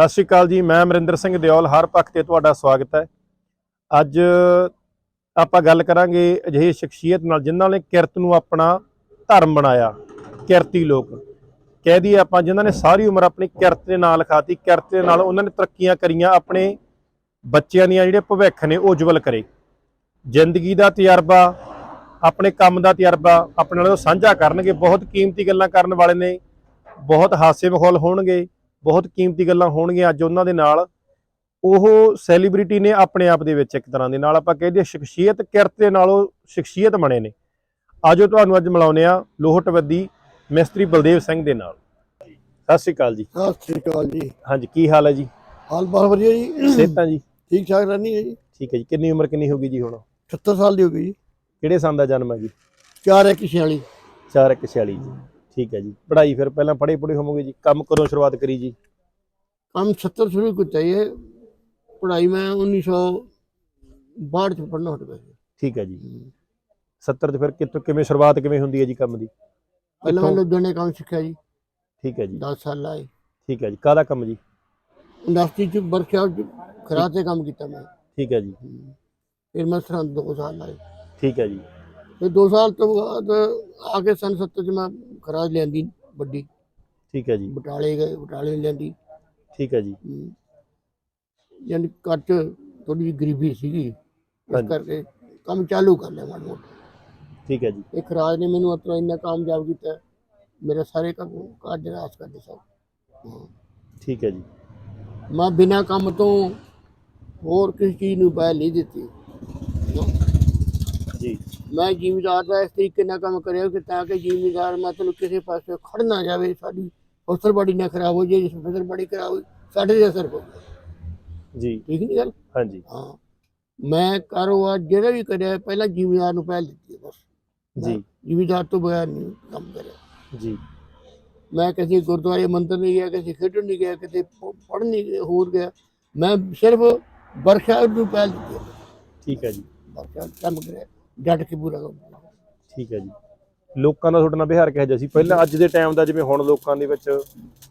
ਸਤਿ ਸ਼੍ਰੀ ਅਕਾਲ ਜੀ, ਮੈਂ ਅਮਰਿੰਦਰ ਸਿੰਘ ਦਿਓਲ, ਹਰ ਪੱਖ ਤੇ ਤੁਹਾਡਾ ਸਵਾਗਤ ਹੈ। ਅੱਜ ਆਪਾਂ ਗੱਲ ਕਰਾਂਗੇ ਅਜਿਹੇ ਸ਼ਖਸੀਅਤ ਨਾਲ ਜਿਨ੍ਹਾਂ ਨੇ ਕਿਰਤ ਨੂੰ ਆਪਣਾ ਧਰਮ ਬਣਾਇਆ, ਕਿਰਤੀ ਲੋਕ। ਕਹਿ ਦਈਏ ਆਪਾਂ, ਜਿਨ੍ਹਾਂ ਨੇ ਸਾਰੀ ਉਮਰ ਆਪਣੀ ਕਿਰਤ ਦੇ ਨਾਲ ਲਿਖਾਤੀ, ਕਿਰਤ ਦੇ ਨਾਲ ਉਹਨਾਂ ਨੇ ਤਰੱਕੀਆਂ ਕਰੀਆਂ, ਆਪਣੇ ਬੱਚਿਆਂ ਦੀਆਂ ਜਿਹੜੇ ਭਵਿੱਖ ਨੇ ਉਹ ਉਜਵਲ ਕਰੇ। ਜ਼ਿੰਦਗੀ ਦਾ ਤਜਰਬਾ, ਆਪਣੇ ਕੰਮ ਦਾ ਤਜਰਬਾ, ਆਪਣੇ ਨਾਲ ਉਹ ਸਾਂਝਾ ਕਰਨਗੇ, ਬਹੁਤ ਕੀਮਤੀ ਗੱਲਾਂ ਕਰਨ ਵਾਲੇ ਨੇ, ਬਹੁਤ ਹਾਸੇ ਮਖੌਲ ਹੋਣਗੇ। ਬਹੁਤ ਕੀਮਤੀ ਗੱਲਾਂ ਹੋਣਗੀਆਂ ਅੱਜ ਉਹਨਾਂ ਦੇ ਨਾਲ। ਉਹ ਸੈਲੀਬ੍ਰਿਟੀ ਨੇ ਆਪਣੇ ਆਪ ਦੇ ਵਿੱਚ ਇੱਕ ਤਰ੍ਹਾਂ ਦੇ ਨਾਲ ਆਪਾਂ ਕਹਿੰਦੇ ਸ਼ਖਸੀਅਤ ਕਿਰਤ ਦੇ ਨਾਲ ਉਹ ਸ਼ਖਸੀਅਤ ਬਣੇ ਨੇ। ਆਜੋ ਤੁਹਾਨੂੰ ਅੱਜ ਮਿਲਾਉਂਦੇ ਆ ਲੋਹਟਵੱਦੀ ਮਿਸਤਰੀ ਬਲਦੇਵ ਸਿੰਘ ਦੇ ਨਾਲ। ਸਤਿ ਸ਼੍ਰੀ ਅਕਾਲ ਜੀ। ਸਤਿ ਸ੍ਰੀ ਅਕਾਲ ਜੀ। ਹਾਂਜੀ ਕੀ ਹਾਲ ਹੈ ਜੀ? ਹਾਲ ਬਹੁਤ ਵਧੀਆ ਜੀ। ਸਿਹਤਾਂ ਜੀ? ਠੀਕ ਠਾਕ ਰਹਿਣੀ ਹੈ ਜੀ। ਠੀਕ ਹੈ ਜੀ ਕਿੰਨੀ ਉਮਰ ਕਿੰਨੀ ਹੋ ਗਈ ਜੀ ਹੁਣ? 76 ਸਾਲ ਦੀ ਹੋ ਗਈ ਜੀ। ਕਿਹੜੇ ਸੰਨ ਦਾ ਜਨਮ ਹੈ ਜੀ? 4 ਇੱਕ 46 4146 ਜੀ। ਠੀਕ ਹੈ ਜੀ ਪੜ੍ਹਾਈ ਫਿਰ ਪਹਿਲਾਂ ਪੜ੍ਹੇ ਪੜ੍ਹੇ ਹੋਵੋਗੇ ਜੀ ਕੰਮ ਕਦੋਂ ਸ਼ੁਰੂਆਤ ਕਰੀ ਜੀ ਕੰਮ 70 शुरू को चाहिए पढ़ाई में 1962 ਚ ਪੜਨਾ ਹਟ ਗਿਆ ਸੀ। ਠੀਕ ਹੈ ਜੀ 70 ਚ ਫਿਰ ਕਿੱਥੋਂ ਕਿਵੇਂ ਸ਼ੁਰੂਆਤ ਕਿਵੇਂ ਹੁੰਦੀ ਹੈ ਜੀ ਕੰਮ ਦੀ ਪਹਿਲਾਂ ਮੈਂ ਕਿੱਥੋਂ? ਲੁਧਿਆਣੇ ਕੰਮ ਸਿੱਖਿਆ ਜੀ ਠੀਕ ਹੈ ਜੀ 10 ਸਾਲ ਲਾਏ ਠੀਕ ਹੈ ਜੀ ਕਾਹਦਾ ਕੰਮ ਜੀ ਇੰਡਸਟਰੀ ਚ ਵਰਕਸ਼ਾਪ ਚ ਖਰਾਦ ਤੇ ਕੰਮ ਕੀਤਾ ਮੈਂ ਠੀਕ ਹੈ ਜੀ ਫਿਰ ਮੈਂ ਸਰਹੰਦ 2 ਸਾਲ ਲਾਏ ਠੀਕ ਹੈ ਜੀ ਫਿਰ 2 ਸਾਲ ਤੋਂ ਬਾਅਦ ਆ ਕੇ ਸਨ 70 ਚ ਮੈਂ ਖਰਾਦ ਲਿਆਂਦੀ ਵੱਡੀ ਠੀਕ ਹੈ ਜੀ ਬਟਾਲੇ ਗਏ ਬਟਾਲੇ ਲਿਆਂਦੀ ਠੀਕ ਹੈ ਜੀ। ਯਾਨੀ ਘੱਟ ਥੋੜੀ ਜਿਹੀ ਗਰੀਬੀ ਸੀਗੀ ਇਸ ਹਾਂਜੀ। ਕਰਕੇ ਕੰਮ ਚਾਲੂ ਕਰ ਲਿਆ ਮਾੜਾ ਮੋਟਾ ਠੀਕ ਹੈ ਜੀ ਇਹ ਖਰਾਜ ਨੇ ਮੈਨੂੰ ਅਤਰਾ ਇੰਨਾ ਕਾਮਯਾਬ ਕੀਤਾ ਮੇਰੇ ਸਾਰੇ ਕੰਮ ਕਾਜ ਰਾਸ ਕਰਦੇ ਸਭ ਹਾਂ। ਠੀਕ ਹੈ ਜੀ ਮੈਂ ਬਿਨਾ ਕੰਮ ਤੋਂ ਹੋਰ ਕਿਸੇ ਚੀਜ਼ ਨੂੰ ਪਹਿਲ ਨਹੀਂ ਦਿੱਤੀ। ਜੀ। ਮੈਂ ਜ਼ਿਮੀਦਾਰ ਦਾ ਇਸ ਤਰੀਕੇ ਨਾਲ ਕੰਮ ਕਰਿਆ ਕਿ ਤਾਂ ਕਿ ਜ਼ਿਮੀਦਾਰ ਮਤਲਬ ਕਿਸੇ ਪਾਸੇ ਖੜ ਨਾ ਜਾਵੇ ਸਾਡੀ ਫਸਲ ਬੜੀ ਨਾ ਖਰਾਬ ਹੋ ਜਾਏ ਜਿਸ ਫਸਲ ਬੜੀ ਖਰਾਬ ਹੋਈ ਸਾਡੇ ਤੇ ਅਸਰ ਜੀ। ਠੀਕ ਨਹੀਂ ਗੱਲ? ਹਾਂਜੀ। ਹਾਂ। ਮੈਂ ਕਾਰੋਬਾਰ ਜਿਹੜਾ ਵੀ ਕਰਿਆ ਪਹਿਲਾਂ ਜ਼ਿਮੀਦਾਰ ਨੂੰ ਪਹਿਲ ਦਿੱਤੀ ਬਸ। ਜੀ। ਜ਼ਿਮੀਦਾਰ ਤੋਂ ਬਗੈਰ ਨਹੀਂ ਕੰਮ ਕਰਿਆ। ਜੀ। ਮੈਂ ਕਿਸੇ ਗੁਰਦੁਆਰੇ ਮੰਦਰ ਨਹੀਂ ਗਿਆ ਕਿਸੇ ਖੇਡਣ ਨਹੀਂ ਗਿਆ ਕਿਤੇ ਪੜ੍ਹਨ ਨਹੀਂ ਹੋਰ ਗਿਆ। ਮੈਂ ਸਿਰਫ ਵਰਕਸ਼ਾਪ ਨੂੰ ਪਹਿਲ ਦਿੱਤੀ। ਠੀਕ ਹੈ ਜੀ। ਵਰਕਸ਼ਾਪ ਕੰਮ ਕਰਿਆ। ਡਟ ਕੇ ਪੂਰਾ ਕਰਿਆ। ਠੀਕ ਹੈ ਜੀ। ਲੋਕਾਂ ਦਾ ਤੁਹਾਡੇ ਨਾਲ ਵਿਹਾਰ ਕਿਹੋ ਜਿਹਾ ਸੀ? ਪਹਿਲਾਂ ਅੱਜ ਦੇ ਟਾਈਮ ਦਾ ਜਿਵੇਂ ਹੁਣ ਲੋਕਾਂ ਦੇ ਵਿੱਚ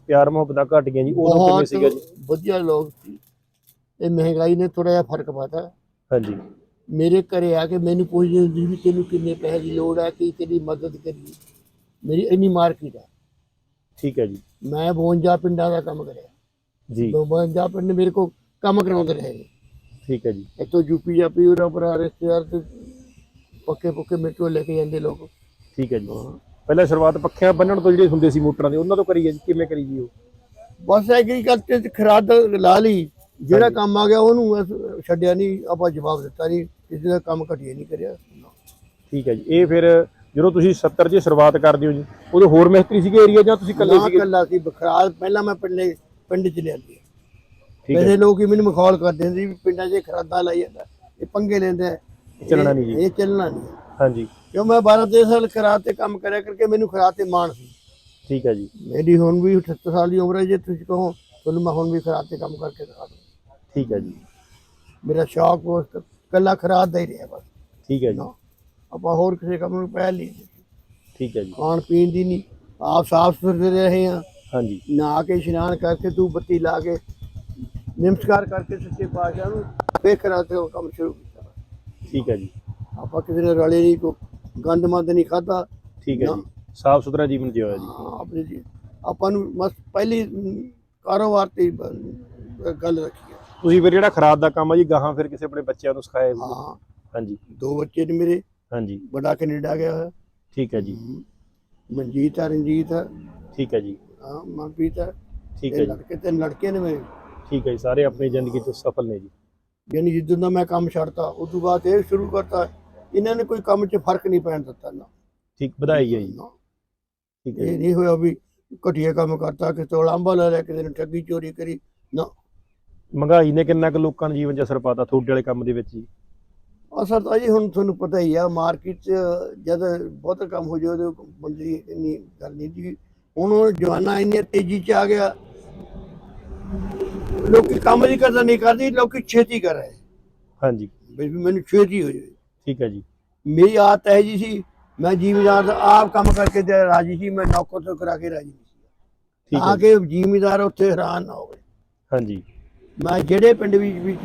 ਪਿਆਰ ਮੁਹੱਬਤਾਂ ਘਟ ਗਈਆਂ ਜੀ ਉਦੋਂ ਕਿਵੇਂ ਬਹੁਤ ਸੀਗਾ ਜੀ? ਵਧੀਆ ਲੋਕ ਸੀ। ਇਹ ਮਹਿੰਗਾਈ ਨੇ ਥੋੜਾ ਜਿਹਾ ਫ਼ਰਕ ਪਾਤਾ। ਹਾਂਜੀ। ਮੇਰੇ ਘਰੇ ਆ ਕੇ ਮੈਨੂੰ ਪੁੱਛਦੇ ਵੀ ਤੈਨੂੰ ਕਿੰਨੇ ਪੈਸੇ ਦੀ ਲੋੜ ਹੈ ਕਿ ਤੇਰੀ ਮਦਦ ਕਰੀਏ। ਮੇਰੀ ਇੰਨੀ ਮਾਰਕੀਟ ਹੈ। ਠੀਕ ਹੈ ਜੀ। ਮੈਂ 52 ਪਿੰਡਾਂ ਦਾ ਕੰਮ ਕਰਿਆ। ਜੀ। 52 ਪਿੰਡ ਮੇਰੇ ਕੋਲ ਕੰਮ ਕਰਾਉਂਦੇ ਰਹੇ। ਠੀਕ ਹੈ ਜੀ। ਇੱਥੋਂ ਯੂਪੀ ਜਾਂ ਪੀ ਉਹਦਾ ਪਰ ਰਿਸ਼ਤੇਦਾਰ ਤੇ ਪੱਕੇ ਪੱਕੇ ਕੋਲ ਲੈ ਕੇ ਜਾਂਦੇ ਲੋਕ। ਠੀਕ ਹੈ ਜੀ। ਪਹਿਲਾਂ ਸ਼ੁਰੂਆਤ ਪੱਖਿਆਂ ਬੰਨਣ ਤੋਂ ਜਿਹੜੇ ਹੁੰਦੇ ਸੀ ਮੋਟਰਾਂ ਦੇ ਉਹਨਾਂ ਤੋਂ ਕਰੀ ਹੈ ਜੀ। ਕਿਵੇਂ ਕਰੀ ਜੀ ਉਹ? ਬਸ ਐਗਰੀਕਲਚਰ ਚ ਖਰਾਦ ਲਾ ਲਈ। ਜਿਹੜਾ ਕੰਮ ਆ ਗਿਆ ਉਹਨੂੰ ਛੱਡਿਆ ਨਹੀਂ ਆਪਾਂ ਜਵਾਬ ਦਿੱਤਾ ਨਹੀਂ। ਕਿਸੇ ਦਾ ਕੰਮ ਘਟੀਆ ਨਹੀਂ ਕਰਿਆ। ਠੀਕ ਹੈ ਜੀ। ਇਹ ਫਿਰ ਜਦੋਂ ਤੁਸੀਂ 70 'ਚ ਸ਼ੁਰੂਆਤ ਕਰਦੇ ਹੋ ਜੀ ਉਦੋਂ ਹੋਰ ਮਿਸਤਰੀ ਸੀਗੇ ਏਰੀਆ ਜਾਂ ਤੁਸੀਂ ਇਕੱਲੇ ਸੀਗੇ? ਕੱਲਾ ਸੀ ਬਖਰਾਦ ਪਹਿਲਾਂ ਮੈਂ ਪਿੰਡੇ ਪਿੰਡ ਚ ਲਿਆਂਦੀ ਠੀਕ ਹੈ ਲੋਕ ਹੀ ਮੈਨੂੰ ਮਖੌਲ ਕਰਦੇ ਸੀ ਪਿੰਡਾਂ 'ਚ ਖਰਾਦਾ ਲਾਈ ਜਾਂਦਾ ਇਹ ਪੰਗੇ ਲੈਂਦੇ ਆ ਚੱਲਣਾ ਨਹੀਂ ਜੀ। ਇਹ ਚੱਲਣਾ ਨਹੀਂ। ਹਾਂਜੀ। ਕਿਉਂ ਮੈਂ 12 13 ਸਾਲ ਖਰਾਦ ਤੇ ਕੰਮ ਕਰਿਆ ਕਰਕੇ ਮੈਨੂੰ ਖਰਾਦ ਤੇ ਮਾਣ ਸੀ। ਠੀਕ ਹੈ ਜੀ। ਮੇਰੀ ਹੁਣ ਵੀ 78 ਸਾਲ ਦੀ ਉਮਰ ਹੈ ਜੇ ਤੁਸੀਂ ਕਹੋ ਤੁਹਾਨੂੰ ਮੈਂ ਹੁਣ ਵੀ ਖਰਾਦ ਤੇ ਕੰਮ ਕਰਕੇ ਦਿਖਾ ਦੂੰ। ਠੀਕ ਹੈ ਜੀ। ਮੇਰਾ ਸ਼ੌਕ ਉਸ ਕੱਲਾ ਖਰਾਦ ਦਾ ਹੀ ਰਿਹਾ ਬਸ। ਠੀਕ ਹੈ ਜੀ। ਨਾ ਆਪਾਂ ਹੋਰ ਕਿਸੇ ਕੰਮ ਨੂੰ ਪਹਿਲ ਨਹੀਂ ਦਿੱਤੀ। ਠੀਕ ਹੈ ਜੀ। ਖਾਣ ਪੀਣ ਦੀ ਨਹੀਂ ਆਪ ਸਾਫ਼ ਸੁਥਰੇ ਰਹੇ ਆ ਹਾਂਜੀ। ਨਹਾ ਕੇ ਇਸ਼ਨਾਨ ਕਰਕੇ ਤੂੰ ਬੱਤੀ ਲਾ ਕੇ ਨਮਸਕਾਰ ਕਰਕੇ ਸੱਚੇ ਪਾਤਸ਼ਾਹ ਨੂੰ ਫੇਰ ਕਰਾ ਤੇ ਕੰਮ ਸ਼ੁਰੂ ਠੀਕ ਹੈ ਜੀ। ਆਪਾਂ ਕਿਸੇ ਨੇ ਰਲੇ ਨਹੀਂ ਕੋ ਗੰਦ ਮੰਦ ਨਹੀਂ ਖਾਦਾ ਠੀਕ ਹੈ ਨਾ। ਜੀ। ਸਾਫ਼ ਸੁਥਰਾ ਜੀਵਨ ਜਿਉਆ ਜੀ। ਆਪਣੇ ਜੀ। ਆਪਾਂ ਨੂੰ ਬਸ ਪਹਿਲੀ ਕਾਰੋਬਾਰ ਤੇ ਬ- ਗੱਲ ਰੱਖੀ ਹੈ। ਤੁਸੀਂ ਫਿਰ ਜਿਹੜਾ ਖਰਾਦ ਦਾ ਕੰਮ ਆ ਜੀ ਗਾਹਾਂ ਫਿਰ ਕਿਸੇ ਆਪਣੇ ਬੱਚਿਆਂ ਨੂੰ ਸਿਖਾਇਆ ਜੀ? ਹਾਂ। ਹਾਂਜੀ। ਦੋ ਬੱਚੇ ਨੇ ਮੇਰੇ। ਹਾਂਜੀ। ਵੱਡਾ ਕੈਨੇਡਾ ਗਿਆ ਹੋਇਆ। ਠੀਕ ਹੈ ਜੀ। ਮਨਜੀਤ ਹੈ ਰਣਜੀਤ ਹੈ ਠੀਕ ਹੈ ਜੀ। ਹਾਂ ਮਨਪ੍ਰੀਤ ਹੈ ਠੀਕ ਇਹ ਹੈ ਜੀ। ਲੜਕੇ ਤੇ ਲੜਕੇ ਨੇ ਮੇਰੇ। ਠੀਕ ਹੈ ਜੀ। ਸਾਰੇ ਆਪਣੀ ਜ਼ਿੰਦਗੀ 'ਚ ਸਫਲ ਨੇ ਜੀ। ਯਾਨੀ ਜਿੱਦੋਂ ਦਾ ਮੈਂ ਕੰਮ ਛੱਡਤਾ ਉਸ ਤੋਂ ਬਾਅਦ ਇਹ ਸ਼ੁਰੂ ਕਰਤਾ ਇਹਨਾਂ ਨੇ ਕੋਈ ਕੰਮ 'ਚ ਫ਼ਰਕ ਨਹੀਂ ਪੈਣ ਦਿੱਤਾ ਨਾ। ਠੀਕ ਵਧਾਈ ਹੈ ਜੀ। ਠੀਕ ਹੈ ਇਹ ਨਹੀਂ ਹੋਇਆ ਵੀ ਘਟੀਆ ਕੰਮ ਕਰਤਾ ਕਿ ਤੋਲ ਆਂਬਾ ਲੈ ਲਿਆ ਕਿਸੇ ਨੇ ਠੱਗੀ ਚੋਰੀ ਕਰੀ ਨਾ। ਮਹਿੰਗਾਈ ਨੇ ਕਿੰਨਾ ਕੁ ਲੋਕਾਂ ਦੇ ਜੀਵਨ 'ਚ ਅਸਰ ਪਾਤਾ ਤੁਹਾਡੇ ਵਾਲੇ ਕੰਮ ਦੇ ਵਿੱਚ ਜੀ? ਅਸਰ ਤਾਂ ਜੀ ਹੁਣ ਤੁਹਾਨੂੰ ਪਤਾ ਹੀ ਆ ਮਾਰਕੀਟ 'ਚ ਜਦ ਬਹੁਤ ਕੰਮ ਹੋ ਜਾਏ ਉਹਦੇ ਬੰਦੀ ਇੰਨੀ ਗੱਲ ਨਹੀਂ ਜੀ ਹੁਣ ਜਵਾਨਾ ਇੰਨੀ ਤੇਜ਼ੀ 'ਚ ਆ ਗਿਆ। ਲੋਕੀ ਕੰਮ ਦੀ ਕਦਰ ਨਹੀਂ ਕਰਦੀ ਲੋਕੀ ਛੇਤੀ ਕਰ ਰਹੇ। ਹਾਂਜੀ। ਵੀ ਮੈਨੂੰ ਛੇਤੀ ਹੋ ਜਾਵੇ। ਠੀਕ ਹੈ ਜੀ। ਮੇਰੀ ਆਦਤ ਹੈ ਜੀ ਸੀ ਮੈਂ ਜ਼ਿਮੀਦਾਰ ਦਾ ਆਪ ਕੰਮ ਕਰਕੇ ਤੇ ਰਾਜੀ ਸੀ ਮੈਂ ਨੌਕਰ ਤੋਂ ਕਰਾ ਕੇ ਰਾਜੀ ਸੀ। ਠੀਕ ਤਾਂ ਕਿ ਜ਼ਿਮੀਦਾਰ ਉੱਥੇ ਹੈਰਾਨ ਨਾ ਹੋਵੇ। ਹਾਂਜੀ। ਮੈਂ ਜਿਹੜੇ ਪਿੰਡ ਵਿੱਚ ਵਿੱਚ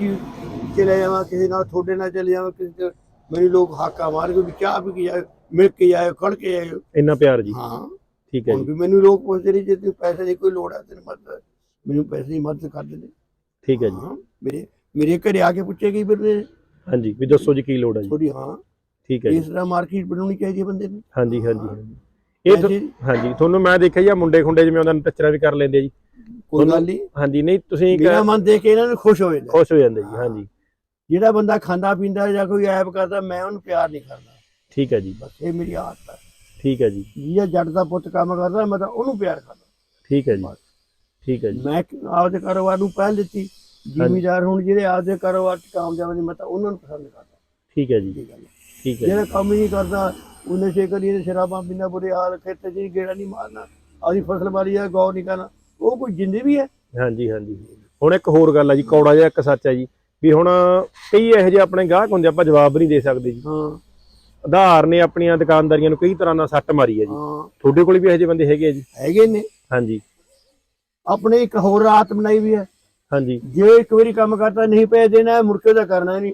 ਚਲੇ ਜਾਵਾਂ ਕਿਸੇ ਨਾਲ ਤੁਹਾਡੇ ਨਾਲ ਚਲੇ ਜਾਵਾਂ ਕਿਸੇ ਤੇ ਮੈਨੂੰ ਲੋਕ ਹਾਕਾ ਮਾਰ ਕੇ ਵੀ ਚਾਹ ਪੀ ਕੇ ਜਾਏ ਮਿਲ ਕੇ ਜਾਏ ਖੜ ਕੇ ਜਾਏ ਇੰਨਾ ਪਿਆਰ ਜੀ। ਹਾਂ। ਠੀਕ ਹੈ ਜੀ। ਵੀ ਮੈਨੂੰ ਲੋਕ ਪੁੱਛਦੇ ਨੇ ਜੇ ਤੈਨੂੰ ਪੈਸੇ ਦੀ ਕੋਈ ਲੋੜ ਹੈ ਤੈਨੂੰ ਮਦਦ ਮੈਨੂੰ ਪੈਸੇ ਦੀ ਮਦਦ ਕਰ ਦਿੰਦੇ। ਠੀਕ ਹੈ ਜੀ। ਹਾਂ ਮੇਰੇ ਮੇਰੇ ਘਰੇ ਆ ਕੇ ਪੁੱਛੇ ਕਈ ਵਾਰ ਨੇ, ਹਾਂਜੀ ਵੀ ਦੱਸੋ ਜੀ ਕੀ ਲੋੜ ਹੈ ਜੀ? ਥੋੜੀ ਹਾਂ। ਠੀਕ ਹੈ ਜੀ। ਇਸ ਤਰ੍ਹਾਂ ਮਾਰਕੀਟ ਬਣਾਉਣੀ ਚਾਹੀਦੀ ਹੈ ਬੰਦੇ ਨੂੰ। ਹਾਂਜੀ ਹਾਂਜੀ ਹਾਂਜੀ। ਇਹ ਤੁ- ਪੈਸੇ- ਹਾਂਜੀ ਤੁਹਾਨੂੰ ਮੈਂ ਦੇਖਿਆ ਜੀ ਆਹ ਮੁੰਡੇ ਖੁੰਡੇ ਜਿਵੇਂ ਉਹਨਾਂ ਨੂੰ ਟੱਚਰਾਂ ਵੀ ਕਰ ਲੈਂਦੇ ਆ ਜੀ। ਕੋਈ ਗੱਲ ਨਹੀਂ ਹਾਂਜੀ ਨਹੀਂ ਤੁਸੀਂ ਮੇਰਾ ਕ- ਮਨ ਦੇਖ ਕੇ ਇਹਨਾਂ ਨੂੰ ਖੁਸ਼ ਹੋ ਜਾਂਦਾ। ਖੁਸ਼ ਹੋ ਜਾਂਦੇ ਜੀ ਹਾਂਜੀ। ਜਿਹੜਾ ਬੰਦਾ ਖਾਂਦਾ ਪੀਂਦਾ ਜਾਂ ਕੋਈ ਐਬ ਕਰਦਾ ਮੈਂ ਉਹਨੂੰ ਪਿਆਰ ਨਹੀਂ ਕਰਦਾ। ਠੀਕ ਹੈ ਜੀ। ਬਸ ਇਹ ਮੇਰੀ ਆਦਤ ਹੈ। ਠੀਕ ਹੈ ਜੀ। ਜਿਹੜਾ ਜੱਟ ਦਾ ਪੁੱਤ ਕੰਮ ਕਰਦਾ ਮੈਂ ਤਾਂ ਉਹਨੂੰ ਪਿਆਰ ਕਰਦਾ। ਠੀਕ ਹੈ ਜੀ। ਠੀਕ ਹੈ ਜੀ। ਮੈਂ ਆਪਦੇ ਕਾਰੋਬਾਰ ਨੂੰ ਪਹਿਲ ਦਿੱਤੀ। ਜ਼ਿਮੀਦਾਰ ਹੁਣ ਜਿਹੜੇ ਆਪਦੇ ਕਾਰੋਬਾਰ 'ਚ ਕਾਮਯਾਬ ਨੇ ਮੈਂ ਤਾਂ ਉਹਨਾਂ ਨੂੰ ਪਸੰਦ ਕਰਦਾ। ਠੀਕ ਹੈ ਜੀ। ਠੀਕ ਹੈ ਜਿਹੜਾ ਕੰਮ ਹੀ ਨਹੀਂ ਕਰਦਾ ਉਹ ਨਸ਼ੇ ਕਰੀਏ ਸ਼ਰਾਬਾਂ ਪੀਂਦਾ ਬੁਰੇ ਹਾਲ ਖੇਤ 'ਚ ਗੇੜਾ ਨਹੀਂ ਮਾਰਨਾ। ਆਦੀ ਫਸਲ ਵਾਲੀ ਆ ਗੌਰ ਨਹੀਂ ਕਰਨਾ। ਉਹ ਕੋਈ ਜਿੰਦੇ ਵੀ ਹੈ। ਹਾਂਜੀ ਹਾਂਜੀ। ਹੁਣ ਇੱਕ ਹੋਰ ਗੱਲ ਆ ਜੀ ਕੌੜਾ ਜਿਹਾ ਇੱਕ ਸੱਚ ਹੈ ਜੀ ਵੀ ਹੁਣ ਕਈ ਇਹੋ ਜਿਹੇ ਆਪਣੇ ਗਾਹਕ ਹੁੰਦੇ ਆਪਾਂ ਜਵਾਬ ਨਹੀਂ ਦੇ ਸਕਦੇ ਜੀ। ਹਾਂ। ਆਧਾਰ ਨੇ ਆਪਣੀਆਂ ਦੁਕਾਨਦਾਰੀਆਂ ਨੂੰ ਕਈ ਤਰ੍ਹਾਂ ਨਾਲ ਸੱਟ ਮਾਰੀ ਹੈ ਜੀ। ਤੁਹਾਡੇ ਕੋਲ ਵੀ ਇਹੋ ਜਿਹੇ ਬੰਦੇ ਹੈਗੇ ਆ ਜੀ? ਹੈਗੇ ਨੇ। ਹਾਂਜੀ। ਆਪਣੇ ਇੱਕ ਹੋਰ ਰਾਤ ਬਣਾਈ ਵੀ ਹੈ। ਹਾਂਜੀ। ਜੇ ਇੱਕ ਵਾਰੀ ਕੰਮ ਕਰਤਾ ਨਹੀਂ ਪੈ ਦੇਣਾ ਮੁੜ ਕੇ ਉਹਦਾ ਕਰਨਾ ਨਹੀਂ।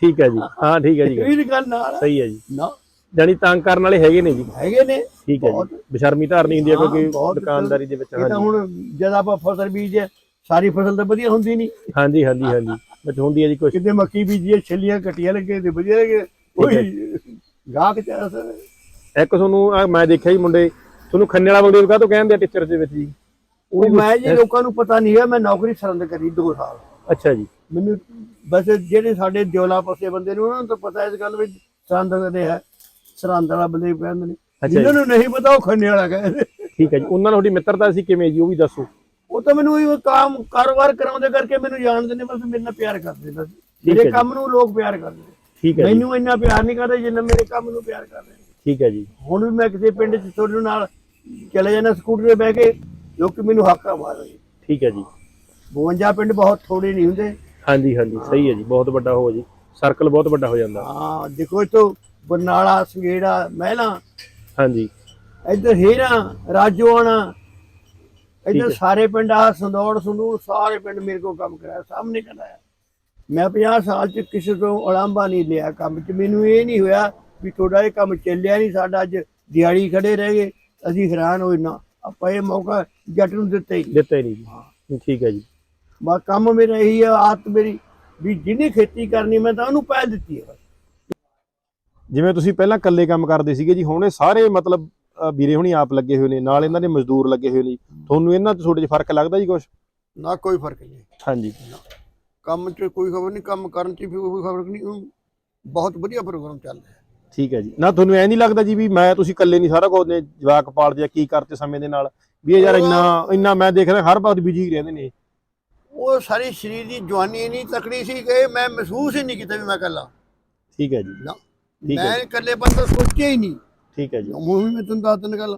ਠੀਕ ਹੈ ਜੀ। ਹਾਂ ਠੀਕ ਹੈ ਜੀ। ਇਹ ਵੀ ਗੱਲ ਨਾਲ। ਸਹੀ ਹੈ ਜੀ। ਨਾ। ਜਾਨੀ ਤੰਗ ਕਰਨ ਵਾਲੇ ਹੈਗੇ ਨੇ ਜੀ। ਹੈਗੇ ਨੇ। ਠੀਕ ਹੈ। ਜੀ। ਬਸ਼ਰਮੀ ਧਾਰਨੀ ਹੁੰਦੀ ਹੈ ਹਾਂ, ਕਿਉਂਕਿ ਦੁਕਾਨਦਾਰੀ ਦੇ ਵਿੱਚ ਤਾਂ ਹਾਂਜੀ। ਹੁਣ ਜਦ ਆਪਾਂ ਫਸਲ ਬੀਜਦੇ ਸਾਰੀ ਫਸਲ ਤਾਂ ਵਧੀਆ ਹੁੰਦੀ ਨਹੀਂ। ਹਾਂਜੀ ਹਾਂਜੀ ਹਾਂਜੀ। ਵਿੱਚ ਹੁੰਦੀ ਹੈ ਜੀ ਕੁਝ ਕਿਤੇ ਮੱਕੀ ਬੀਜੀਏ ਛੱਲੀਆਂ ਕੱਟੀਆਂ ਲੱਗੇ ਤੇ ਵਧੀਆ ਲੱਗੇ। ਕੋਈ ਗਾਹਕ ਚ ਅਸਰ ਇੱਕ ਤੁਹਾਨੂੰ ਮੈਂ ਦੇਖਿਆ ਜੀ ਮੁੰਡੇ ਤੁਹਾਨੂੰ ਖੰਨੇ ਵਾਲਾ ਬਲਦੇਵ ਕਾਹ ਤੋਂ ਕਹਿੰਦੇ ਆ ਟੀਚਰ ਦੇ ਵਿੱਚ ਜੀ? ਉਹ ਮੈਂ ਜੀ ਲੋਕਾਂ ਨੂੰ ਪਤਾ ਨਹੀਂ ਹੈ ਮੈਂ ਨੌਕਰੀ ਸਰੰਦ ਕਰੀ 2 ਸਾਲ। ਅੱਛਾ ਜੀ। ਮੈਨੂੰ ਬਸ ਜਿਹੜੇ ਸਾਡੇ ਦਿਓਲਾ ਪਾਸੇ ਬੰਦੇ ਨੇ ਉਹਨਾਂ ਨੂੰ ਤਾਂ ਪਤਾ ਇਸ ਗੱਲ ਵਿੱਚ ਸਰੰਦ ਦੇ ਹੈ ਸਰੰਦ ਵਾਲਾ ਬੰਦੇ ਕਹਿੰਦੇ ਨੇ। ਜਿਹਨਾਂ ਨੂੰ ਨਹੀਂ ਪਤਾ ਉਹ ਖੰਨੇ ਵਾਲਾ ਕਹਿੰਦੇ ਠੀਕ ਹੈ ਜੀ। ਉਹਨਾਂ ਨਾਲ ਤੁਹਾਡੀ ਮਿੱਤਰਤਾ ਸੀ ਕਿਵੇਂ ਜੀ ਉਹ ਵੀ ਦੱਸੋ। ਉਹ ਤਾਂ ਮੈਨੂੰ ਇਹ ਕੰਮ ਕਾਰੋਬਾਰ ਕਰਾਉਂਦੇ ਕਰਕੇ ਮੈਨੂੰ ਜਾਣਦੇ ਨੇ ਬਸ ਮੇਰੇ ਨਾਲ ਪਿਆਰ ਕਰਦੇ ਨੇ। ਬਸ ਹੈ ਮੇਰੇ। ਕੰਮ ਨੂੰ ਲੋਕ ਪਿਆਰ ਕਰਦੇ ਨੇ। ਠੀਕ ਹੈ ਮੈਨੂੰ ਇੰਨਾ ਪਿਆਰ ਨਹੀਂ ਕਰਦੇ ਜਿੰਨਾ ਮੇਰੇ ਕੰਮ ਨੂੰ ਪਿਆਰ ਕਰਦੇ ਨੇ। ਠੀਕ ਹੈ ਜੀ। ਹੁਣ ਵੀ ਮੈਂ ਕਿਸੇ ਪਿੰਡ 'ਚ ਤੁਹਾਡੇ ਨਾਲ ਚਲੇ ਜਾਣਾ ਸਕੂਟਰ ਤੇ ਬਹਿ ਕੇ ਲੋਕ ਮੈਨੂੰ ਹਾਕਾ ਮਾਰਦੇ ਠੀਕ ਹੈ ਜੀ। 52 ਪਿੰਡ ਬਹੁਤ ਥੋੜੇ ਨਹੀਂ ਹੁੰਦੇ। ਹਾਂਜੀ ਹਾਂਜੀ ਸਹੀ ਹੈ ਜੀ ਬਹੁਤ ਵੱਡਾ ਹੋ ਜੀ। ਸਰਕਲ ਬਹੁਤ ਵੱਡਾ ਹੋ ਜਾਂਦਾ। ਹਾਂ ਦੇਖੋ ਇਤੋਂ ਬਰਨਾਲਾ ਸੰਗੇੜਾ ਮਹਿਲਾ। ਹਾਂਜੀ। ਇੱਧਰ ਹੀਰਾ ਰਾਜੋਆਣਾ ਇੱਧਰ। ਸਾਰੇ ਪਿੰਡ ਆ ਸੰਦੌੜ ਸੰਦੂਰ ਸਾਰੇ ਪਿੰਡ ਮੇਰੇ ਕੋਲ ਕੰਮ ਕਰਾਇਆ ਸਾਹਮਣੇ ਕਰਾਇਆ ਮੈਂ 50 ਸਾਲ ਚ ਕਿਸੇ ਤੋਂ ਉਲਾਂਭਾ ਨਹੀਂ ਲਿਆ ਕੰਮ ਚ। ਮੈਨੂੰ ਇਹ ਨਹੀਂ ਹੋਇਆ ਵੀ ਤੁਹਾਡਾ ਇਹ ਕੰਮ ਚੱਲਿਆ ਨਹੀਂ ਸਾਡਾ ਅੱਜ ਦਿਹਾੜੀ ਖੜੇ ਰਹਿ ਗਏ ਅਸੀਂ ਹੈਰਾਨ ਹੋਏ ਨਾ। ਆਪਾਂ ਇਹ ਮੌਕਾ ਜੱਟ ਨੂੰ ਦਿੱਤਾ ਹੀ ਨਹੀਂ। ਦਿੱਤਾ ਹੀ ਨਹੀਂ ਜੀ। ਠੀਕ ਹੈ ਜੀ। ਬਸ ਕੰਮ ਮੇਰਾ ਇਹੀ ਆ ਆਦਤ ਮੇਰੀ ਵੀ ਜਿਹਨੇ ਖੇਤੀ ਕਰਨੀ ਮੈਂ ਤਾਂ ਉਹਨੂੰ ਪਹਿਲ ਦਿੱਤੀ ਹੈ ਜਿਵੇਂ ਤੁਸੀਂ ਪਹਿਲਾਂ ਇਕੱਲੇ ਕੰਮ ਕਰਦੇ ਸੀਗੇ ਜੀ ਹੁਣ ਇਹ ਸਾਰੇ ਮਤਲਬ ਅ, ਵੀਰੇ ਹੁਣੀ ਆਪ ਲੱਗੇ ਹੋਏ ਨੇ ਨਾਲ ਇਹਨਾਂ ਦੇ ਮਜ਼ਦੂਰ ਲੱਗੇ ਹੋਏ ਨੇ ਜੀ। ਤੁਹਾਨੂੰ ਇਹਨਾਂ ਤੋਂ ਤੁਹਾਡੇ 'ਚ ਫ਼ਰਕ ਲੱਗਦਾ ਜੀ ਕੁਝ ਨਾ ਕੋਈ ਫ਼ਰਕ ਨਹੀਂ ਹਾਂਜੀ। ਕੰਮ 'ਚ ਕੋਈ ਖਬਰ ਨਹੀਂ ਕੰਮ ਕਰਨ 'ਚ ਵੀ ਕੋਈ ਖਬਰ ਨਹੀਂ ਬਹੁਤ ਵਧੀਆ ਪ੍ਰੋਗਰਾਮ ਚੱਲ ਰਿਹਾ। ਠੀਕ ਹੈ ਜੀ। ਨਾ ਤੁਹਾਨੂੰ ਐ ਨਹੀਂ ਲੱਗਦਾ ਜੀ ਵੀ ਮੈਂ ਤੁਸੀਂ ਇਕੱਲੇ ਨਹੀਂ ਸਾਰਾ ਕੁਝ ਨੇ ਜਵਾਕ ਪਾਲਦੇ ਆ ਕੀ ਕਰਤੇ ਸਮੇਂ ਦੇ ਨਾਲ? ਵੀ ਇਹ ਯਾਰ ਇੰਨਾ ਇੰਨਾ ਮੈਂ ਦੇਖ ਰਿਹਾ ਹਰ ਵਕਤ ਬਿਜ਼ੀ ਰਹਿੰਦੇ ਨੇ ਉਹ ਸਾਰੀ ਸਰੀਰ ਦੀ ਜਵਾਨੀ ਇੰਨੀ ਤਕੜੀ ਸੀ ਕਿ ਮੈਂ ਮਹਿਸੂਸ ਹੀ ਨਹੀਂ ਕੀਤਾ ਵੀ ਮੈਂ ਇਕੱਲਾ। ਠੀਕ ਹੈ ਜੀ। ਨਾ ਮੈਂ ਇਕੱਲੇ ਬੰਦਾ ਸੋਚਿਆ ਹੀ ਨਹੀਂ। ਠੀਕ ਹੈ ਜੀ। ਹੁਣ ਵੀ ਮੈਂ ਤੁਹਾਨੂੰ ਦੱਸ ਦਿੰਦਾ ਗੱਲ।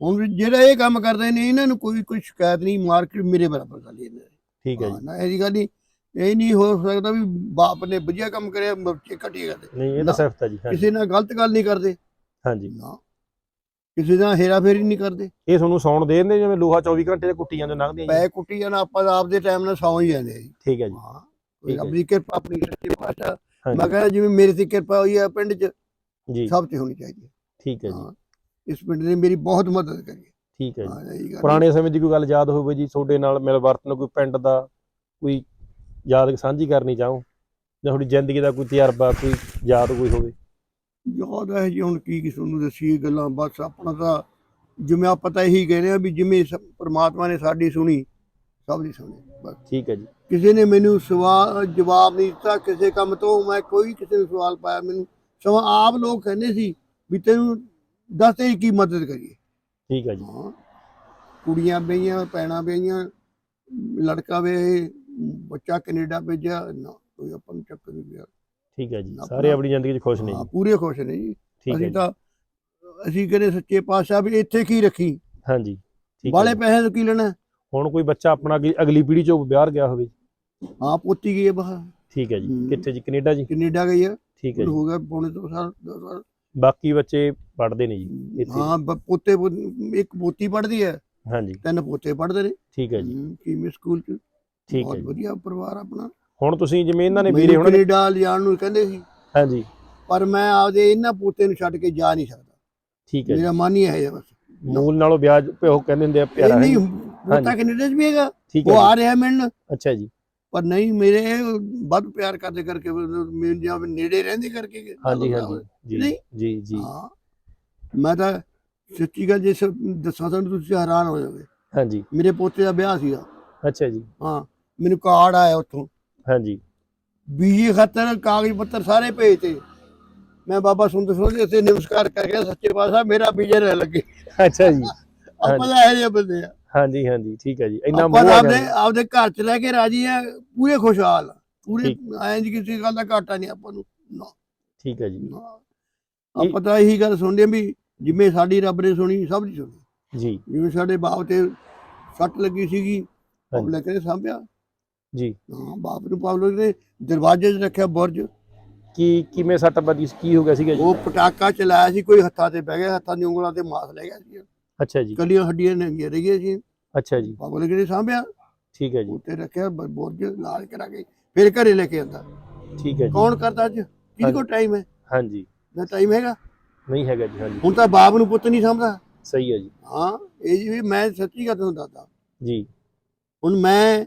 ਹੁਣ ਜਿਹੜਾ ਇਹ ਕੰਮ ਕਰਦੇ ਨੇ ਇਹਨਾਂ ਨੂੰ ਕੋਈ ਕੋਈ ਸ਼ਿਕਾਇਤ ਨਹੀਂ ਮਾਰਕੀਟ ਮੇਰੇ ਬਰਾਬਰ ਲਈ ਇਹਨਾਂ ਠੀਕ ਹੈ ਹਾਂ, ਜੀ ਨਾ ਇਹਦੀ ਗੱਲ ਨਹੀਂ ਇਹ ਨਹੀਂ ਹੋ ਸਕਦਾ ਵੀ ਬਾਪ ਨੇ ਵਧੀਆ ਕੰਮ ਕਰਿਆ ਬੱਚੇ ਘਟੀਆ ਕਰਦੇ। ਨਹੀਂ ਇਹ ਤਾਂ। ਸਿਫਤ ਹੈ ਜੀ ਕਿਸੇ ਨਾਲ ਗਲਤ ਗੱਲ ਨਹੀਂ ਕਰਦੇ। ਹਾਂਜੀ। ਨਾ ਕਿਸੇ ਦਾ ਹੇਰਾ ਫੇਰੀ ਨਹੀਂ ਕਰਦੇ। ਇਹ ਤੁਹਾਨੂੰ ਸੌਣ ਦੇ ਦਿੰਦੇ ਜਿਵੇਂ ਲੋਹਾ 24 ਘੰਟੇ ਦੇ ਕੁੱਟੀ ਜਾਂਦੇ ਲੰਘਦੇ ਆ ਜੀ। ਪੈ ਕੁੱਟੀ ਜਾਣਾ ਆਪਾਂ ਤਾਂ ਆਪਦੇ ਟਾਈਮ ਨਾਲ ਸੌਂ ਹੀ ਜਾਂਦੇ ਆ ਜੀ। ਠੀਕ ਹੈ ਜੀ। ਹਾਂ। ਰੱਬ ਦੀ ਕਿਰਪਾ ਆਪਣੀ ਸੱਚੀ ਪਾਤਸ਼ਾਹ ਮੈਂ ਕਹਿੰਦਾ ਜਿਵੇਂ ਮੇਰੇ ਤੇ ਕਿਰਪਾ ਹੋਈ ਹੈ ਪਿੰਡ 'ਚ ਜੀ। ਸਭ ਤੇ ਹੋਣੀ ਚਾਹੀਦੀ ਹੈ ਠੀਕ ਹੈ ਜੀ। ਇਸ ਪਿੰਡ ਨੇ ਮੇਰੀ ਬਹੁਤ ਮਦਦ ਕਰੀ। ਠੀਕ ਹੈ ਜੀ ਪੁਰਾਣੇ ਸਮੇਂ ਦੀ ਕੋਈ ਗੱਲ ਯਾਦ ਹੋਵੇ ਜੀ ਤੁਹਾਡੇ ਨਾਲ ਮਿਲ ਵਰਤਨ ਕੋਈ ਪਿੰਡ ਦਾ ਕੋਈ ਯਾਦ ਸਾਂਝੀ ਕਰਨੀ ਚਾਹੋ? ਜਾਂ ਤੁਹਾਡੀ ਜ਼ਿੰਦਗੀ ਦਾ ਕੋਈ ਤਜਰਬਾ ਕੋਈ ਯਾਦ ਕੋਈ ਹੋਵੇ? ਯਾਦ ਹੈ ਜੀ ਹੁਣ ਕੀ ਕਿਸ ਨੂੰ ਦੱਸੀਏ ਗੱਲਾਂ ਬਸ ਆਪਣਾ ਤਾਂ ਜਿਵੇਂ ਆਪਾਂ ਤਾਂ ਇਹੀ ਕਹਿੰਦੇ ਆ ਵੀ ਜਿਵੇਂ ਸ- ਪ੍ਰਮਾਤਮਾ ਨੇ ਸਾਡੀ ਸੁਣੀ ਸਭ ਦੀ ਸੁਣੀ ਬਸ। ਠੀਕ ਹੈ ਜੀ। ਕਿਸੇ ਨੇ ਮੈਨੂੰ ਸਵਾਲ ਜਵਾਬ ਨਹੀਂ ਦਿੱਤਾ ਕਿਸੇ ਕੰਮ ਤੋਂ ਮੈਂ ਕੋਈ ਕਿਸੇ ਨੂੰ ਸਵਾਲ ਪਾਇਆ ਮੈਨੂੰ ਸਮਾਂ ਆਪ ਲੋਕ ਕਹਿੰਦੇ ਸੀ ਵੀ ਤੈਨੂੰ ਦੱਸ ਤੇ ਕੀ ਮਦਦ ਕਰੀਏ। ਠੀਕ ਹੈ ਜੀ। ਹਾਂ। ਕੁੜੀਆਂ ਬਈਆਂ ਪੈਣਾ ਬਈਆਂ ਲੜਕਾ ਵੇ ਬੱਚਾ ਕੈਨੇਡਾ ਭੇਜਿਆ ਨਾ ਕੋਈ ਆਪਾਂ ਨੂੰ ਚੱਕਰ ਨਹੀਂ ਪਿਆ। ਠੀਕ ਹੈ ਜੀ ਆਪਣਾ- ਸਾਰੇ ਆਪਣੀ ਜ਼ਿੰਦਗੀ 'ਚ ਖੁਸ਼ ਨੇ ਹਾਂ ਜੀ। ਪੂਰੇ ਖੁਸ਼ ਨੇ ਜੀ। ਠੀਕ ਹੈ ਅਸੀਂ ਜੀ। ਤਾਂ ਅਸੀਂ ਕਹਿੰਦੇ ਸੱਚੇ ਪਾਤਸ਼ਾਹ ਵੀ ਇੱਥੇ ਕੀ ਰੱਖੀ? ਹਾਂਜੀ ਠੀਕ ਹੈ ਬਾਲੇ ਜੀ। ਪੈਸੇ ਤੋਂ ਕੀ ਲੈਣਾ? ਹੁਣ ਕੋਈ ਬੱਚਾ ਆਪਣਾ ਅਗਲੀ- ਅਗਲੀ ਪੀੜ੍ਹੀ 'ਚੋਂ ਬਾਹਰ ਗਿਆ ਹੋਵੇ। ਹਾਂ ਪੋਤੀ ਗਈ ਹੈ ਬਾਹਰ ਠੀਕ ਹੈ ਜੀ। ਕਿੱਥੇ ਜੀ? ਕੈਨੇਡਾ ਜੀ? ਕੈਨੇਡਾ ਗਈ ਹੈ। ਠੀਕ ਹੈ ਜੀ। ਹੋ ਗਿਆ ਪੌਣੇ ਦੋ ਸਾਲ ਦੋ ਸਾਲ। ਬਾਕੀ ਬੱਚੇ ਪੜ੍ਹਦੇ ਨੇ ਜੀ ਇੱਥੇ। ਹਾਂ ਬ- ਪੋਤੇ ਪੋ- ਇੱਕ ਪੋਤੀ ਪੜਦੀ ਹੈ। ਹਾਂਜੀ। ਤਿੰਨ ਪੋਤੇ ਪੜ੍ਹਦੇ ਨੇ। ਠੀਕ ਹੈ ਜੀ। ਹਮ, ਕੀਮੀ ਸਕੂਲ ਚ? ਠੀਕ ਹੈ ਬਹੁਤ ਜੀ। ਵਧੀਆ ਪਰਿਵਾਰ ਆਪਣਾ। ਹੁਣ ਤੁਸੀਂ ਜਿਵੇਂ ਇਹਨਾਂ ਨੇ ਵੀਰੇ ਮੈਨੂੰ ਹੁਣ ਕੈਨੇਡਾ ਲਿਜਾਣ ਨੂੰ ਕਹਿੰਦੇ ਸੀ। ਹਾਂਜੀ। ਪਰ ਮੈਂ ਆਪਦੇ ਇਹਨਾਂ ਪੋਤੇ ਨੂੰ ਛੱਡ ਕੇ ਜਾ ਨਹੀਂ ਸਕਦਾ। ਠੀਕ ਹੈ ਜੀ। ਮੇਰਾ ਮਨ ਹੀ ਹੈ ਬਸ। ਮੂਲ ਨਾਲੋਂ ਵਿਆਜ ਉਹ ਕਹਿੰਦੇ ਹੁੰਦੇ ਆ ਇਹ ਪਿਆਰਾ ਹੈ ਨਹੀਂ ਜੀ। ਪੋਤਾ ਕੈਨੇਡਾ ਚ ਵੀ ਹੈਗਾ। ਠੀਕ ਉਹ ਹੈ ਆ ਰਿਹਾ ਮਿਲਣ। ਜੀ। ਅੱਛਾ ਜੀ। ਪਰ ਨਹੀਂ ਮੇਰੇ ਵੱਧ ਪਿਆਰ ਕਰਦੇ ਕਰਕੇ ਮੇਰੇ ਜਾਂ ਨੇੜੇ ਰਹਿੰਦੇ ਕਰਕੇ ਹਾਂਜੀ ਜੀ ਨਹੀਂ? ਜੀ ਜੀ। ਹਾਂ। ਮੈਂ ਤਾਂ ਸੱਚੀ ਗੱਲ ਜੇ ਸ- ਦੱਸਾਂ ਤੁਹਾਨੂੰ ਤੁਸੀਂ ਹੈਰਾਨ ਹੋ ਜਾਓਗੇ। ਹਾਂਜੀ। ਮੇਰੇ ਪੋਤੇ ਦਾ ਵਿਆਹ ਸੀਗਾ। ਅੱਛਾ ਜੀ। ਹਾਂ। ਮੈਨੂੰ ਕਾਰਡ ਆਇਆ ਉੱਥੋਂ। ਹਾਂਜੀ। ਬੀਜੀ ਖਾਤਰ ਕਾਗਜ਼ ਪੱਤਰ ਸਾਰੇ ਭੇਜਤੇ। ਮੈਂ ਬਾਬਾ ਸੁੰਦਰ ਸਿੰਘ ਜੀ ਉੱਤੇ ਨਮਸਕਾਰ ਕਰਕੇ ਸੱਚੇ ਪਾਤਸ਼ਾਹ ਮੇਰਾ ਬੀਜੇ ਰਹਿ ਲੱਗੇ। ਅੱਛਾ ਜੀ। ਆਪਾਂ ਤਾਂ ਇਹੋ ਜਿਹੇ ਬੰਦੇ ਆ। ਹਾਂਜੀ ਹਾਂਜੀ ਠੀਕ ਹੈ ਜੀ। ਇੰਨਾ ਮੋਹ ਆਪਦੇ ਆਪਦੇ ਘਰ ਚ ਲੈ ਕੇ ਰਾਜੀ ਆ ਪੂਰੇ ਖੁਸ਼ਹਾਲ। ਪੂਰੇ। ਐਂ ਜੀ ਕਿਸੇ ਗੱਲ ਦਾ ਘਾਟਾ ਨਹੀਂ ਆਪਾਂ ਨੂੰ। ਠੀਕ ਹੈ ਜੀ। ਆਪਾਂ ਤਾਂ ਇਹੀ ਗੱਲ ਸੁਣਦੇ ਆ ਵੀ ਜਿਵੇਂ ਸਾਡੀ ਰੱਬ ਨੇ ਸੁਣੀ ਸਭ ਦੀ ਸੁਣੀ। ਜੀ। ਜਿਵੇਂ ਸਾਡੇ ਬਾਪ ਤੇ ਸੱਟ ਲੱਗੀ ਸੀਗੀ ਪਬਲਿਕ ਨੇ ਸਾਂਭਿਆ। ਜੀ। ਹਾਂ ਬਾਪ ਨੂੰ ਪਬਲਿਕ ਨੇ ਦਰਵਾਜ਼ੇ 'ਚ ਰੱਖਿਆ ਬੁਰਜ। ਕੀ ਕਿਵੇਂ ਸੱਟ ਵੱਜੀ? ਸੀ? ਕੀ ਹੋ ਗਿਆ ਸੀਗਾ ਜੀ? ਉਹ ਪਟਾਕਾ ਚਲਾਇਆ ਸੀ ਕੋਈ ਹੱਥਾਂ ਤੇ ਬਹਿ ਗਿਆ ਹੱਥਾਂ ਦੀ ਉਂਗਲਾਂ ਤੇ ਮਾਸ ਲੈ ਗਿਆ ਸੀ। ਅੱਛਾ ਜੀ। ਕੱਲੀਆਂ ਹੱਡੀਆਂ ਨੰਗੀਆਂ ਰਹਿ ਗਈਆਂ ਸੀ। ਅੱਛਾ ਜੀ। ਪਬਲਿਕ ਨੇ ਸਾਂਭਿਆ। ਠੀਕ ਹੈ ਜੀ। ਉੱਤੇ ਰੱਖਿਆ ਬ- ਬੁਰਜ ਲਾਲ ਕਰਾ ਕੇ ਫਿਰ ਘਰੇ ਲੈ ਕੇ ਆਂਦਾ। ਠੀਕ ਹੈ ਜੀ। ਕੌਣ ਕਰਦਾ ਅੱਜ? ਕਿਹਦੇ ਕੋਲ ਟਾਈਮ ਹੈ? ਹਾਂਜੀ। ਨਾ ਟਾਈਮ ਹੈਗਾ? ਨਹੀਂ ਹੈਗਾ ਜੀ ਹਾਂਜੀ। ਹੁਣ ਤਾਂ ਬਾਪ ਨੂੰ ਪੁੱਤ ਨਹੀਂ ਸਮਝਦਾ ਸਹੀ ਹੈ ਜੀ। ਹਾਂ ਇਹ ਜੀ ਵੀ ਮੈਂ ਸੱਚੀ ਗੱਲ ਤੁਹਾਨੂੰ ਦੱਸਦਾ। ਜੀ। ਹੁਣ ਮੈਂ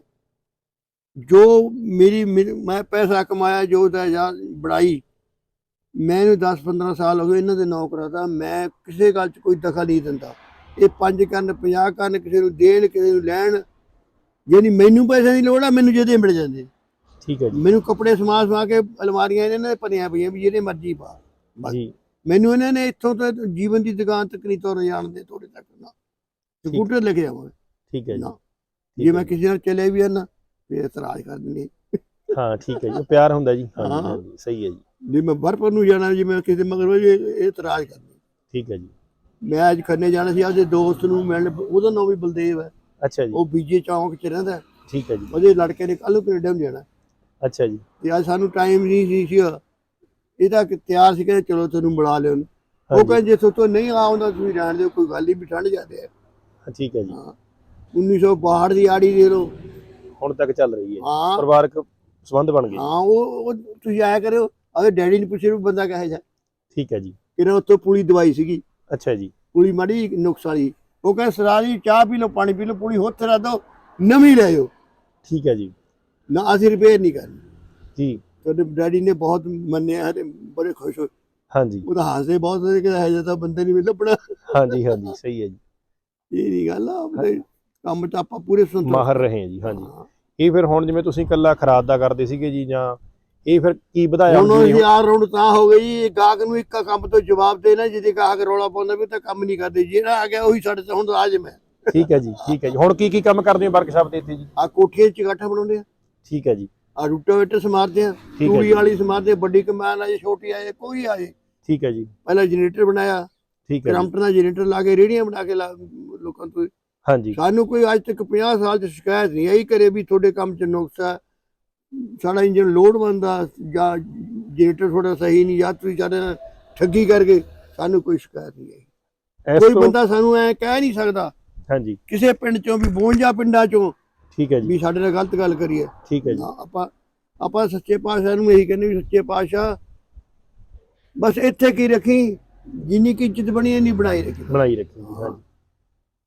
ਜੋ ਮੇਰੀ ਮੈਂ ਪੈਸਾ ਕਮਾਇਆ ਜੋ ਦਾ ਜਾਂ ਬੜਾਈ ਮੈਨੂੰ 10 15 ਸਾਲ ਹੋ ਗਏ ਇਹਨਾਂ ਦੇ ਨੌਕਰਾਂ ਦਾ ਮੈਂ ਕਿਸੇ ਗੱਲ 'ਚ ਕੋਈ ਦਖਲ ਨਹੀਂ ਦਿੰਦਾ। ਇਹ ਪੰਜ ਕੰਨ 50 ਕੰਨ ਕਿਸੇ ਨੂੰ ਦੇਣ ਕਿਸੇ ਨੂੰ ਲੈਣ ਯਾਨੀ ਮੈਨੂੰ ਪੈਸੇ ਦੀ ਲੋੜ ਆ ਮੈਨੂੰ ਜਿਹਦੇ ਮਿਲ ਜਾਂਦੇ। ਠੀਕ ਹੈ ਜੀ। ਮੈਨੂੰ ਕੱਪੜੇ ਸਮਾ ਸਮਾ ਕੇ ਅਲਮਾਰੀਆਂ ਇਹਨਾਂ ਨੇ ਭਰੀਆਂ ਪਈਆਂ ਵੀ ਜਿਹਦੇ ਮਰਜ਼ੀ ਪਾ। ਜੀ। ਮੈਨੂੰ ਇਹਨਾਂ ਨੇ ਇੱਥੋਂ ਤੋਂ ਜੀਵਨ ਦੀ ਦੁਕਾਨ ਤੱਕ ਨਹੀਂ ਤੋਰ ਜਾਣਦੇ ਥੋੜੇ ਤੱਕ ਨਾ। ਸਕੂਟਰ ਲੈ ਕੇ ਆਵਾਂ ਠੀਕ ਹੈ ਜੀ। ਜੇ ਮੈਂ। ਕਿਸੇ ਨਾਲ ਚਲੇ ਵੀ ਆ ਨਾ ਫਿਰ ਇਤਰਾਜ਼ ਕਰ ਦਿੰਦੇ ਹਾਂ ਠੀਕ ਹੈ ਜੀ ਉਹ ਪਿਆਰ ਹੁੰਦਾ ਜੀ। ਹਾਂ। ਹਾਂਜੀ ਸਹੀ ਹੈ ਜੀ। ਜੇ ਮੈਂ ਬਰਪਰ ਨੂੰ ਜਾਣਾ ਜੀ ਮੈਂ ਕਿਸੇ ਮਗਰ ਵਜੇ ਇਹ ਇਤਰਾਜ਼ ਕਰਦੇ ਠੀਕ ਹੈ ਜੀ। ਮੈਂ ਅੱਜ ਖੰਨੇ ਜਾਣਾ ਸੀ ਆਪਦੇ ਦੋਸਤ ਨੂੰ ਮਿਲਣ ਉਹਦਾ ਨਾਮ ਵੀ ਬਲਦੇਵ ਹੈ। ਅੱਛਾ ਜੀ। ਉਹ ਬੀਜੇ ਚੌਂਕ 'ਚ ਰਹਿੰਦਾ ਠੀਕ ਹੈ ਜੀ। ਉਹਦੇ ਲੜਕੇ ਨੇ ਕੱਲ ਨੂੰ ਕੈਨੇਡਾ ਨੂੰ ਜਾਣਾ। ਅੱਛਾ ਜੀ। ਤੇ ਅੱਜ ਸਾਨੂੰ ਟਾਈਮ ਨਹੀਂ ਸੀ ਸੀ। ਇਹਦਾ ਕਿ ਤਿਆਰ ਸੀ ਕਿ ਚਲੋ ਤੈਨੂੰ ਮਿਲਾ ਲਿਓ ਉਹਨੂੰ। ਉਹ ਹਾਂਜੀ, ਕਹਿੰਦੇ ਜੇ ਤੋਂ ਨਹੀਂ ਆਉਂਦਾ ਤੁਸੀਂ ਰਹਿਣ ਦਿਓ ਕੋਈ ਗੱਲ ਨਹੀਂ ਵੀ ਠੰਡ ਜਾਂਦੇ ਆ ਹਾਂ, ਠੀਕ ਹੈ ਜੀ। ਹਾਂ। 1962 ਦੀ ਆੜੀ ਦੇ ਲੋ ਹੁਣ ਤੱਕ ਚੱਲ ਰਹੀ ਹੈ। ਹਾਂ। ਪਰਿਵਾਰਕ ਸੰਬੰਧ ਬਣ ਗਏ। ਹਾਂ ਉਹ ਉਹ ਤੁਸੀਂ ਆਇਆ ਕਰਿਓ ਅਗੇ ਡੈਡੀ ਨੂੰ ਪੁੱਛੇ ਵੀ ਬੰਦਾ ਕਹੇ ਜਾ ਠੀਕ ਹੈ ਜੀ। ਕਿਹਨਾਂ ਉੱਤੋਂ ਪੁਲੀ ਦਵਾਈ ਸੀਗੀ। ਅੱਛਾ ਜੀ। ਪੁਲੀ ਮਾੜੀ ਨੁਕਸ ਵਾਲੀ। ਉਹ ਕਹਿੰਦਾ ਸਰਾਰੀ ਚਾਹ ਪੀ ਲਓ ਪਾਣੀ ਪੀ ਲਓ ਪੁਲੀ ਹੁੱਥ ਰੱਖ ਦਿਓ ਨਵੀਂ ਲੈ ਜਾਓ ਠੀਕ ਹੈ ਜੀ। ਨਾ ਅਸੀਂ ਰਿਪੇਅਰ ਨਹੀਂ ਕਰਨੀ। ਜੀ। ਤੁਹਾਡੇ ਡੈਡੀ ਨੇ ਬਹੁਤ ਮੰਨਿਆ ਤੇ ਬੜੇ ਖੁਸ਼ ਹੋਏ। ਹਾਂਜੀ। ਉਹ ਤਾਂ ਹੱਸਦੇ ਬਹੁਤ ਸੀ ਕਿ ਇਹ ਜਿਹਾ ਤਾਂ ਬੰਦੇ ਨਹੀਂ ਲੱਭਣਾ ਹਾਂਜੀ ਹਾਂਜੀ ਸਹੀ ਹੈ ਜੀ। ਇਹ ਨਹੀਂ ਗੱਲ ਆ ਆਪਣੇ ਕੰਮ ਚ ਆਪਾਂ ਪੂਰੇ ਸੰਤੋਖ ਮਾਹਰ ਰਹੇ ਹੈ ਜੀ ਹਾਂਜੀ। ਹਾਂ। ਇਹ ਫਿਰ ਹੁਣ ਜਿਵੇਂ ਤੁਸੀਂ ਇਕੱਲਾ ਖਰਾਦ ਦਾ ਕਰਦੇ ਸੀਗੇ ਜੀ ਜਾਂ ਇਹ ਫਿਰ ਕੀ ਵਧਾਇਆ ਹੁਣ ਆਰ ਰਾਉਂਡ ਤਾਂ ਹੋ ਗਈ ਇਹ ਗਾਹਕ ਨੂੰ ਇੱਕ ਕੰਮ ਤੋਂ ਜਵਾਬ ਦੇਣਾ ਜਿਹਦੇ ਗਾਹਕ ਰੌਲਾ ਪਾਉਂਦਾ ਵੀ ਤਾਂ ਕੰਮ ਨਹੀਂ ਕਰਦੇ ਜਿਹੜਾ ਆ ਗਿਆ ਉਹੀ ਸਾਡੇ ਤੋਂ ਹੁਣ ਰਾਜ ਮੈਂ ਠੀਕ ਹੈ ਜੀ ਠੀਕ ਹੈ ਜੀ। ਹੁਣ ਕੀ ਕੀ ਕੰਮ ਕਰਦੇ ਹੋ ਵਰਕਸ਼ਾਪ ਦੇ ਇੱਥੇ ਜੀ? ਆ ਕੋਠੀਆਂ ਚ ਗਾਠਾ ਬਣਾਉਂਦੇ ਆ। ਠੀਕ ਹੈ ਜੀ। ਆ ਰੂਟਾਵੇਟਰ ਸਮਾਰਦੇ ਆ ਤੂੜੀ ਵਾਲੀ ਸਮਾਰਦੇ ਵੱਡੀ ਕਮਾਨ ਆ ਜੇ ਛੋਟੀ ਆ ਜੇ ਕੋਈ ਆ ਜੇ। ਠੀਕ ਹੈ ਜੀ। ਪਹਿਲਾਂ ਜਨਰੇਟਰ ਬਣਾਇਆ ਠੀਕ ਹੈ ਕਰੰਟ ਨਾਲ ਜਨਰੇਟਰ ਲਾ ਕੇ ਰੇੜੀਆਂ ਬਣਾ ਕੇ ਲੋਕਾਂ ਤੋਂ ਹਾਂਜੀ। ਸਾਨੂੰ ਕੋਈ ਅੱਜ ਤੱਕ 50 ਸਾਲ ਚ ਸ਼ਿਕਾਇਤ ਨਹੀਂ ਆਈ ਕਰੇ ਵੀ ਤੁਹਾਡੇ ਕੰਮ ਚ ਨੁਕਸ ਹੈ ਸਾਡਾ ਇੰਜਨ ਲੋਡ ਬੰਦਾ ਜਾਂ ਜਨਰੇਟਰ ਥੋੜਾ ਸਹੀ ਨਹੀਂ ਜਾਂ ਤੁਸੀਂ ਸਾਡੇ ਨਾਲ ਠੱਗੀ ਕਰਕੇ ਸਾਨੂੰ ਕੋਈ ਸ਼ਿਕਾਇਤ ਨਹੀਂ ਆਈ। ਕੋਈ ਬੰਦਾ ਸਾਨੂੰ ਐ ਕਹਿ ਨਹੀਂ ਸਕਦਾ ਹਾਂਜੀ। ਕਿਸੇ ਪਿੰਡ ਚੋਂ ਵੀ 52 ਪਿੰਡਾਂ ਚੋਂ ਠੀਕ ਹੈ ਜੀ। ਵੀ ਸਾਡੇ ਨਾਲ ਗਲਤ ਗੱਲ ਕਰੀਏ। ਠੀਕ ਹੈ ਜੀ। ਆਪਾਂ ਆਪਾਂ ਸੱਚੇ ਪਾਤਸ਼ਾਹ ਨੂੰ ਇਹੀ ਕਹਿੰਦੇ ਵੀ ਸੱਚੇ ਪਾਤਸ਼ਾਹ ਬਸ ਇੱਥੇ ਕੀ ਰੱਖੀ ਜਿੰਨੀ ਕੀ ਇੱਜ਼ਤ ਬਣੀ ਨਹੀਂ ਬਣਾਈ ਰੱਖੀ। ਬਣਾਈ ਰੱਖੀ ਹਾਂਜੀ।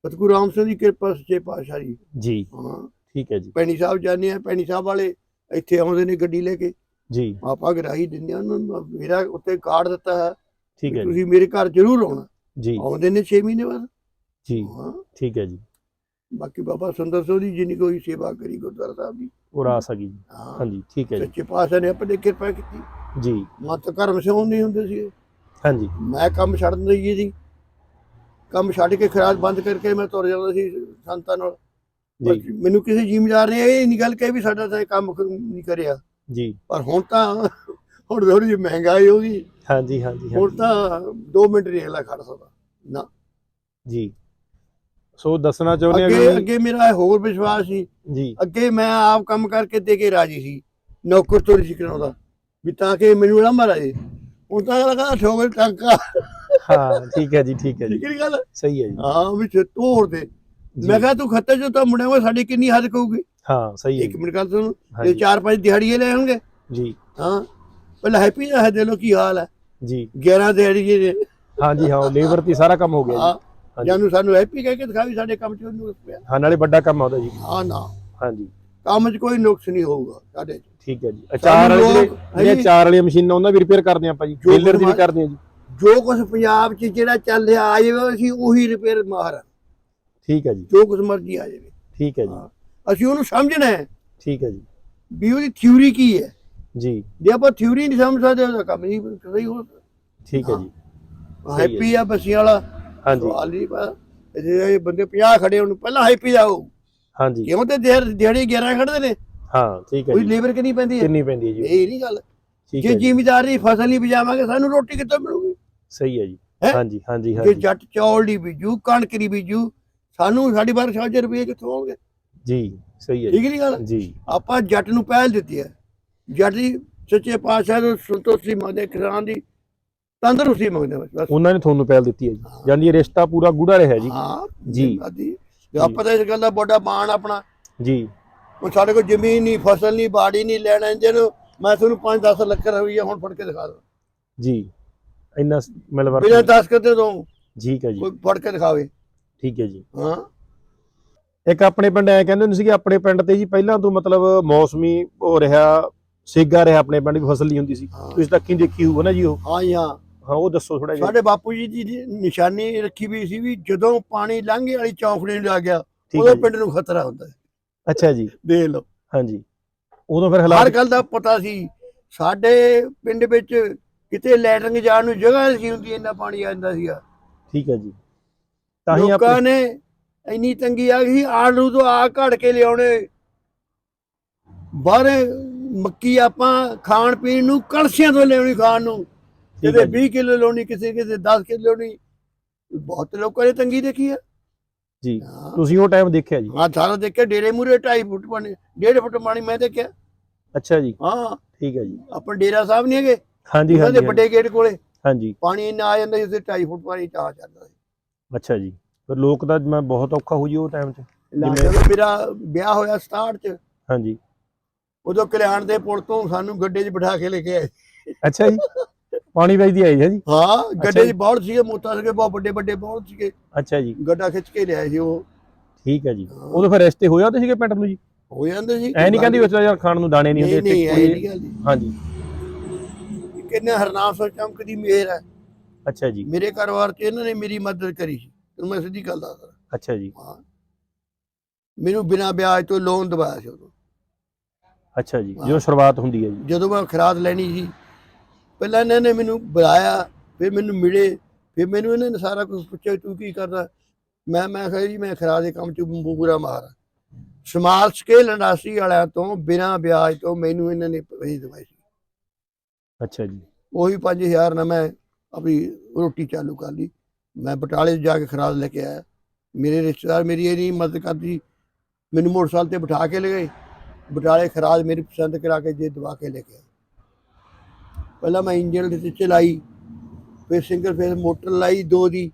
ਸਤਿਗੁਰੂ ਰਾਮ ਸਿੰਘ ਦੀ ਕਿਰਪਾ ਸੱਚੇ ਪਾਤਸ਼ਾਹ ਜੀ। ਹਾਂ। ਠੀਕ ਹੈ ਜੀ। ਪੈਣੀ ਸਾਹਿਬ ਜਾਂਦੇ ਆ ਪੈਣੀ ਸਾਹਿਬ ਵਾਲੇ ਇੱਥੇ ਆਉਂਦੇ ਨੇ ਗੱਡੀ ਲੈ ਕੇ। ਜੀ। ਆਪਾਂ ਗਰਾਹੀ ਦਿੰਦੇ ਆ ਉਹਨਾਂ ਨੂੰ ਮੇਰਾ ਉੱਤੇ ਕਾਰਡ ਦਿੱਤਾ ਹੈ ਠੀਕ ਹੈ ਜੀ। ਤੁਸੀਂ ਮੇਰੇ ਘਰ ਜ਼ਰੂਰ ਆਉਣਾ। ਜੀ। ਆਉਂਦੇ ਨੇ 6 ਮਹੀਨੇ ਬਾਅਦ। ਜੀ। ਠੀਕ ਹੈ ਜੀ। ਬਾਕੀ ਬਾਬਾ ਸੁੰਦਰ ਸਿੰਘ ਦੀ ਜਿੰਨੀ ਕੋਈ ਸੇਵਾ ਕਰੀ ਗੁਰਦੁਆਰਾ ਸਾਹਿਬ ਦੀ। ਉਹ ਰਾਸ ਜੀ। ਹਾਂ। ਹਾਂਜੀ ਠੀਕ ਹੈ ਜੀ। ਸੱਚੇ ਪਾਤਸ਼ਾਹ ਨੇ ਆਪਣੇ ਕਿਰਪਾ ਕੀਤੀ। ਜੀ। ਮਤ ਕਰਮ ਸਿਉਂ ਨਹੀਂ ਹੁੰਦੇ ਸੀ ਹਾਂਜੀ। ਮੈਂ ਕੰਮ ਛੱਡ ਦਿੰਦਾ ਜੀ ਜੀ ਕੰਮ ਛੱਡ ਕੇ ਖਰਾਜ ਬੰਦ ਕਰਕੇ ਮੈਂ ਤੁਰ ਜਾਂਦਾ ਸੀ ਸੰਤਾਂ ਨਾਲ। ਜੀ। ਮੈਨੂੰ ਕਿਸੇ ਜ਼ਿਮੀਦਾਰ ਨੇ ਇਹ ਨਹੀਂ ਗੱਲ ਕਹੀ ਵੀ ਸਾਡਾ ਤਾਂ ਇਹ ਕੰਮ ਨਹੀਂ ਕਰਿਆ। ਜੀ। ਪਰ ਹੁਣ ਤਾਂ ਹੁਣ ਥੋੜੀ ਜਿਹੀ ਮਹਿੰਗਾਈ ਹੋ ਗਈ। ਹਾਂਜੀ ਹਾਂਜੀ ਹੁਣ ਤਾਂ 2 ਮਿੰਟ ਨਹੀਂ ਅਗਲਾ ਖੜ ਸਕਦਾ। ਨਾ। ਜੀ। ਸੋ ਦੱਸਣਾ ਚਾਹੁੰਦੇ ਅੱਗੇ ਆ ਕਿ ਅੱਗੇ ਮੇਰਾ ਹੋਰ ਵਿਸ਼ਵਾਸ ਸੀ। ਜੀ। ਅੱਗੇ ਮੈਂ ਆਪ ਕੰਮ ਕਰਕੇ ਦੇ ਕੇ ਰਾਜੀ ਸੀ। ਨੌਕਰ ਤੋਂ ਨਹੀਂ ਕਰਾਉਂਦਾ। ਵੀ ਤਾਂ ਕਿ ਮੈਨੂੰ ਨਾ ਮਾਰਾ ਜੇ ਹੁਣ ਤਾਂ ਲਗਾ ਠੋਕਰ ਟਾਂਕਾ। ਹਾਂ ਠੀਕ ਹੈ ਜੀ ਠੀਕ ਹੈ ਜੀ। ਹੈ ਗੱਲ? ਸਹੀ ਹੈ ਜੀ। ਹਾਂ ਵੀ ਤੋੜ ਦੇ। ਜੀ। ਮੈਂ ਕਿਹਾ ਤੂੰ ਖੱਤੇ ਚੋਂ ਤਾਂ ਮੁੜਿਆ ਵਾ ਸਾਡੀ ਕਿੰਨੀ ਹੱਦ ਕਹੂਗੀ? ਹਾਂ ਸਹੀ ਹੈ ਇੱਕ ਮਿੰਟ ਗੱਲ ਸੁਣ ਹਾਂਜੀ, ਚਾਰ ਪੰਜ ਦਿਹਾੜੀਏ ਲੈ ਆਉਣਗੇ। ਜੀ। ਹਾਂ ਪਹਿਲਾਂ ਹੈਪੀ ਦਾ ਹੈ ਦੇ ਲੋ ਕੀ ਹਾਲ ਹੈ। ਜੀ। 11 ਦਿਹਾੜੀਏ ਦੇ ਹਾਂਜੀ ਹਾਂ ਲੇਬਰ ਤੇ ਸਾਰਾ ਕੰਮ ਹੋ ਗਿਆ ਹਾਂ ਜੀ। ਜਾਨੂੰ ਸਾਨੂੰ ਹੈਪੀ ਕਹਿ ਕੇ ਦਿਖਾਵੀ ਸਾਡੇ ਕੰਮ ਚ ਉਹਨੂੰ ਪਿਆ। ਹਾਂ ਨਾਲੇ ਵੱਡਾ ਕੰਮ ਆਉਂਦਾ ਜੀ। ਹਾਂ ਨਾ। ਹਾਂਜੀ ਕੰਮ 'ਚ ਕੋਈ ਨੁਕਸ ਨਹੀਂ ਹੋਊਗਾ ਸਾਡੇ ਠੀਕ ਹੈ ਜੀ। ਅਚਾਰ ਵਾਲੇ ਜਿਹੜੇ ਜਿਹੜੀਆਂ ਹਾਂਜੀ। ਚਾਰ ਵਾਲੀਆਂ ਮਸ਼ੀਨਾਂ ਉਹਨਾਂ ਵੀ ਰਿਪੇਅਰ ਕਰਦੇ ਆਪਾਂ ਜੀ। ਜੋ ਟੇਲਰ ਦੀ ਵੀ ਕਰਦੇ ਆ ਜੀ। ਜੋ ਕੁਝ ਪੰਜਾਬ 'ਚ ਜਿਹੜਾ ਚੱਲ ਰਿਹਾ ਆ ਜਾਵੇ ਅਸੀਂ ਉਹੀ ਰਿਪੇਅਰ ਮਾਰ ਆ। ਠੀਕ ਹੈ ਜੀ। ਜੋ ਕੁਝ ਮਰਜ਼ੀ ਆ ਜਾਵੇ। ਠੀਕ ਹੈ ਜੀ। ਅਸੀਂ ਉਹਨੂੰ ਸਮਝਣਾ ਹੈ ਠੀਕ ਹੈ ਜੀ। ਵੀ ਉਹਦੀ ਥਿਊਰੀ ਕੀ ਹੈ। ਜੀ। ਜੇ ਆਪਾਂ ਥਿਊਰੀ ਨਹੀਂ ਸਮਝ ਸਕਦੇ ਉਹਦਾ ਕੰਮ ਨਹੀਂ ਸਹੀ ਹੋ ਠੀਕ ਹੈ ਜੀ। ਹੈ। ਹੈਪੀ ਆ ਬਸੀਆਂ ਵਾਲਾ। ਹਾਂਜੀ। ਸਵਾਲ ਨਹੀਂ ਪਾ ਜੇ ਇਹ ਬੰਦੇ 50 ਖੜੇ ਹੋਣ ਪਹਿਲਾਂ ਹੈਪੀ ਜਾਓ ਹਾਂਜੀ। ਕਿਉਂ ਤੇ ਦਿਹਾੜੀ 11 ਖੜਦੇ ਨੇ? ਹਾਂ ਠੀਕ ਹੈ ਕੋਈ ਜੀ। ਲੇਬਰ ਕਿੰਨੀ ਪੈਂਦੀ ਹੈ? ਕਿੰਨੀ ਪੈਂਦੀ ਹੈ ਜੀ। ਇਹ ਨਹੀਂ ਗੱਲ। ਜੇ ਜ਼ਿਮੀਦਾਰ ਫਸਲ ਨਹੀਂ ਬਜਾਵਾਂਗੇ ਸਾਨੂੰ ਰੋਟੀ ਕਿੱਥੋਂ ਮਿਲੂਗੀ? ਸਹੀ ਹੈ ਜੀ। ਹੈਂ? ਹਾਂਜੀ ਹਾਂਜੀ ਜੇ ਹਾਂਜੀ। ਜੱਟ ਚੌਲ ਦੀ ਬੀਜੂ ਕਣਕ ਦੀ ਬੀਜੂ ਸਾਨੂੰ ਸਾਡੀ ਬਾਰ 6000 ਰੁਪਏ ਕਿੱਥੋਂ ਆਉਣਗੇ? ਜੀ ਸਹੀ ਹੈ ਜੀ। ਠੀਕ ਨਹੀਂ ਗੱਲ? ਜੀ। ਆਪਾਂ ਜੱਟ ਨੂੰ ਪਹਿਲ ਦਿੱਤੀ ਹੈ। ਜੱਟ ਦੀ ਸੱਚੇ ਪਾਤਸ਼ਾਹ ਨੂੰ ਸੰਤੋਸ਼ੀ ਮੰਗਦੇ ਕਿਸਾਨ ਦੀ ਤੰਦਰੁਸਤੀ ਮੰਗਦੇ ਬਸ ਬਸ। ਉਹਨਾਂ ਨੇ ਤੁਹਾਨੂੰ ਪਹਿਲ ਦਿੱਤੀ ਹੈ ਜੀ। ਜਾਨੀ ਇਹ ਰਿਸ਼ਤਾ ਪੂਰਾ ਗੂੜਾ ਰਿਹਾ ਜੀ। ਹਾਂ ਜੀ। ਆਦੀ ਤੇ ਆਪਾਂ ਤਾਂ ਇਸ ਗੱਲ ਦਾ ਬੜਾ ਮਾਣ ਆਪਣਾ। ਜੀ। ਹੁਣ ਸਾਡੇ ਕੋਲ ਜ਼ਮੀਨ ਨਹੀਂ ਫਸਲ ਨਹੀਂ ਬਾੜੀ ਨਹੀਂ ਲੈਣਾ ਜਿਹਨੂੰ ਮੈਂ ਤੁਹਾਨੂੰ 5-10 ਲੱਖ ਰੁਪਈਆ ਹੁਣ ਫੜ ਕੇ ਦਿਖਾ ਦਾਂ ਜੀ। ਇੰਨਾ ਮਿਲਵਰ ਬਿਨਾਂ ਦੱਸ ਕੇ ਦੇ ਦੋ। ਠੀਕ ਹੈ ਜੀ। ਕੋਈ ਫੜ ਕੇ ਦਿਖਾਵੇ। ਠੀਕ ਹੈ ਜੀ। ਹਾਂ। ਇੱਕ ਆਪਣੇ ਪਿੰਡ ਐ ਕਹਿੰਦੇ ਹੁੰਦੇ ਸੀ ਕਿ ਆਪਣੇ ਪਿੰਡ ਤੇ ਜੀ ਪਹਿਲਾਂ ਤੋਂ ਮਤਲਬ ਮੌਸਮੀ ਹੋ ਰਿਹਾ ਸੇਗਾ ਰਿਹਾ ਆਪਣੇ ਪਿੰਡ ਵੀ ਫਸਲ ਨਹੀਂ ਹੁੰਦੀ ਸੀ। ਹਾਂ। ਤੁਸੀਂ ਤਾਂ ਕੀ ਦੇਖੀ ਨਾ ਜੀ ਉਹ। ਹਾਂ ਜੀ, ਹਾਂ। ਹਾਂ ਉਹ ਦੱਸੋ ਥੋੜਾ ਜਿਹਾ। ਸਾਡੇ ਬਾਪੂ ਜੀ ਦੀ ਜੀ ਨਿਸ਼ਾਨੀ ਰੱਖੀ ਵੀ ਸੀ ਵੀ ਜਦੋਂ ਪਾਣੀ ਲੰਘੇ ਵਾਲੀ ਚੌਂਕੜੀ ਨੂੰ ਗਿਆ ਠੀਕ ਉਦੋਂ ਹੈ ਜੀ। ਪਿੰਡ ਨੂੰ ਖਤਰਾ ਹੁੰਦਾ ਹੈ। ਅੱਛਾ ਜੀ। ਦੇਖ ਲਓ। ਹਾਂਜੀ। ਉਦੋਂ ਫਿਰ ਹਰ ਹਾਲਾਤ ਗੱਲ ਦਾ ਪਤਾ ਸੀ। ਸਾਡੇ ਪਿੰਡ ਵਿੱਚ ਕਿਤੇ ਲੈਟਰਿੰਗ ਜਾਣ ਨੂੰ ਜਗ੍ਹਾ ਨਹੀਂ ਸੀ ਹੁੰਦੀ ਇੰਨਾ ਪਾਣੀ ਆ ਜਾਂਦਾ ਸੀਗਾ। ਠੀਕ ਹੈ ਜੀ। ਤਾਂ ਹੀ ਲੋਕਾਂ ਆਪਾਂ ਨੇ ਇੰਨੀ ਤੰਗੀ ਆ ਗਈ ਆਲੂ ਤੋਂ ਆ ਘੜ ਕੇ ਲਿਆਉਣੇ। ਬਾਹਰ ਮੱਕੀ ਆਪਾਂ ਖਾਣ ਪੀਣ ਨੂੰ ਕਲਸੀਆਂ ਤੋਂ ਲਿਆਉਣੀ ਖਾਣ ਨੂੰ। ਕਿਤੇ ਹੈ ਜੀ। 20 ਕਿਲੋ ਲਾਉਣੀ ਕਿਸੇ ਕਿਸੇ 10 ਕਿਲੋ ਲਾਉਣੀ ਬਹੁਤ ਲੋਕਾਂ ਨੇ ਤੰਗੀ ਦੇਖੀ ਆ। ਜੀ ਤੁਸੀਂ ਉਹ ਟਾਈਮ ਦੇਖਿਆ ਜੀ? ਹਾਂ ਸਾਰਾ ਦੇਖਿਆ ਡੇਰੇ ਮੂਰੇ 2.5 ਫੁੱਟ ਪਾਣੀ 1.5 ਫੁੱਟ ਪਾਣੀ ਮੈਂ ਦੇਖਿਆ। ਅੱਛਾ ਜੀ। ਹਾਂ। ਠੀਕ ਹੈ ਜੀ। ਆਪਾਂ ਡੇਰਾ ਸਾਹਿਬ ਨਹੀਂ ਹੈਗੇ? ਹਾਂਜੀ ਉਹਨਾਂ ਦੇ ਹਾਂਜੀ ਵੱਡੇ ਗੇਟ ਕੋਲੇ। ਹਾਂਜੀ। ਪਾਣੀ ਇੰਨਾ ਆ ਜਾਂਦਾ ਸੀ ਉੱਥੇ 2.5 ਫੁੱਟ ਪਾਣੀ ਚਾਹ ਜਾਂਦਾ ਸੀ। ਅੱਛਾ ਜੀ। ਫਿਰ ਲੋਕ ਦਾ ਮੈਂ ਬਹੁਤ ਔਖਾ ਹੋ ਜੀ ਉਹ ਟਾਈਮ 'ਚ। ਲਾ ਜਿਵੇਂ- ਜਦੋਂ ਮੇਰਾ ਵਿਆਹ ਹੋਇਆ 67 ਚ ਹਾਂਜੀ। ਉਦੋਂ ਕਲਿਆਣ ਦੇ ਪੁਲ ਤੋਂ ਸਾਨੂੰ ਗੱਡੇ 'ਚ ਬਿਠਾ ਕੇ ਲੈ ਕੇ ਆਏ। ਅੱਛਾ ਜੀ। ਪਾਣੀ ਵੇਚਦੀ ਆਈ ਹੈ ਜੀ? ਹਾਂ ਗੱਡੇ ਜੀ। 'ਚ ਬਹੁਤ ਸੀਗੇ ਮੋਟਾ ਸੀਗੇ ਬਹੁਤ ਵੱਡੇ ਵੱਡੇ ਬਹੁਤ ਸੀਗੇ। ਅੱਛਾ ਜੀ। ਗੱਡਾ ਖਿੱਚ ਕੇ ਲਿਆਏ ਸੀ ਉਹ। ਠੀਕ ਹੈ ਜੀ। ਉਦੋਂ ਫਿਰ ਰਿਸ਼ਤੇ ਹੋ ਜਾਂਦੇ ਸੀਗੇ ਪਿੰਡ ਨੂੰ ਜੀ? ਹੋ ਜਾਂਦੇ ਸੀ। ਐ ਨਹੀਂ ਕਹਿੰਦੀ ਵਿੱਚ ਯਾਰ ਖਾਣ ਨੂੰ ਦਾਣੇ ਨਹੀਂ ਹੁੰਦੇ ਨਹੀਂ ਤੇ ਇਹ ਕੋਈ- ਨਹੀਂ ਗੱਲ ਜੀ। ਹਾਂਜੀ। ਕਿੰਨੇ ਹਰਨਾਮ ਸਿੰਘ ਚਮਕ ਦੀ ਮਿਹਰ ਹੈ। ਅੱਛਾ ਜੀ। ਮੇਰੇ ਕਾਰੋਬਾਰ 'ਚ ਇਹਨਾਂ ਨੇ ਮੇਰੀ ਮਦਦ ਕਰੀ ਸੀ। ਤੈਨੂੰ ਮੈਂ ਸਿੱਧੀ ਗੱਲ ਦੱਸਦਾ। ਅੱਛਾ ਜੀ। ਹਾਂ। ਮੈਨੂੰ ਬਿਨਾਂ ਵਿਆਜ ਤੋਂ ਲੋਨ ਦਵਾਇਆ ਸੀ ਉਦੋਂ। ਅੱਛਾ ਜੀ। ਜਦੋਂ ਸ਼ੁਰੂਆਤ ਹੁੰਦੀ ਹੈ ਜੀ। ਜਦੋਂ ਮੈਂ ਖਰਾਦ ਲੈਣੀ ਸੀ ਪਹਿਲਾਂ ਇਹਨਾਂ ਨੇ ਮੈਨੂੰ ਬੁਲਾਇਆ ਫਿਰ ਮੈਨੂੰ ਮਿਲੇ ਫਿਰ ਮੈਨੂੰ ਇਹਨਾਂ ਨੇ ਸਾਰਾ ਕੁਝ ਪੁੱਛਿਆ ਤੂੰ ਕੀ ਕਰਦਾ? ਮੈਂ ਮੈਂ ਕਿਹਾ ਜੀ ਮੈਂ ਖਰਾਦ ਦੇ ਕੰਮ 'ਚ ਬੂਰਾ ਮਾਰ ਸਮਾਲ ਸਕੇਲ ਇੰਡਸਟਰੀ ਵਾਲਿਆਂ ਤੋਂ ਬਿਨਾਂ ਵਿਆਜ ਤੋਂ ਮੈਨੂੰ ਇਹਨਾਂ ਨੇ ਪੈਸੇ ਦਵਾਏ ਸੀ। ਅੱਛਾ ਜੀ। ਉਹੀ 5000 ਨਾਲ ਮੈਂ ਆਪਣੀ ਰੋਟੀ ਚਾਲੂ ਕਰ ਲਈ। ਮੈਂ ਬਟਾਲੇ ਜਾ ਕੇ ਖਰਾਦ ਲੈ ਕੇ ਆਇਆ। ਮੇਰੇ ਰਿਸ਼ਤੇਦਾਰ ਮੇਰੀ ਇਹ ਨਹੀਂ ਮਦਦ ਕਰਦੀ। ਮੈਨੂੰ ਮੋਟਰਸਾਈਕਲ ਤੇ ਬਿਠਾ ਕੇ ਲੈ ਗਏ। ਬਟਾਲੇ ਖਰਾਦ ਮੇਰੀ ਪਸੰਦ ਕਰਾ ਕੇ ਜੇ ਦਵਾ ਕੇ ਲੈ ਕੇ ਪਹਿਲਾਂ ਮੈਂ ਇੰਜਨ ਦੇ ਚਲਾਈ ਫਿਰ ਸਿੰਗਲ ਫੇਸ ਮੋਟਰ ਲਾਈ ਦੋ ਦੀ।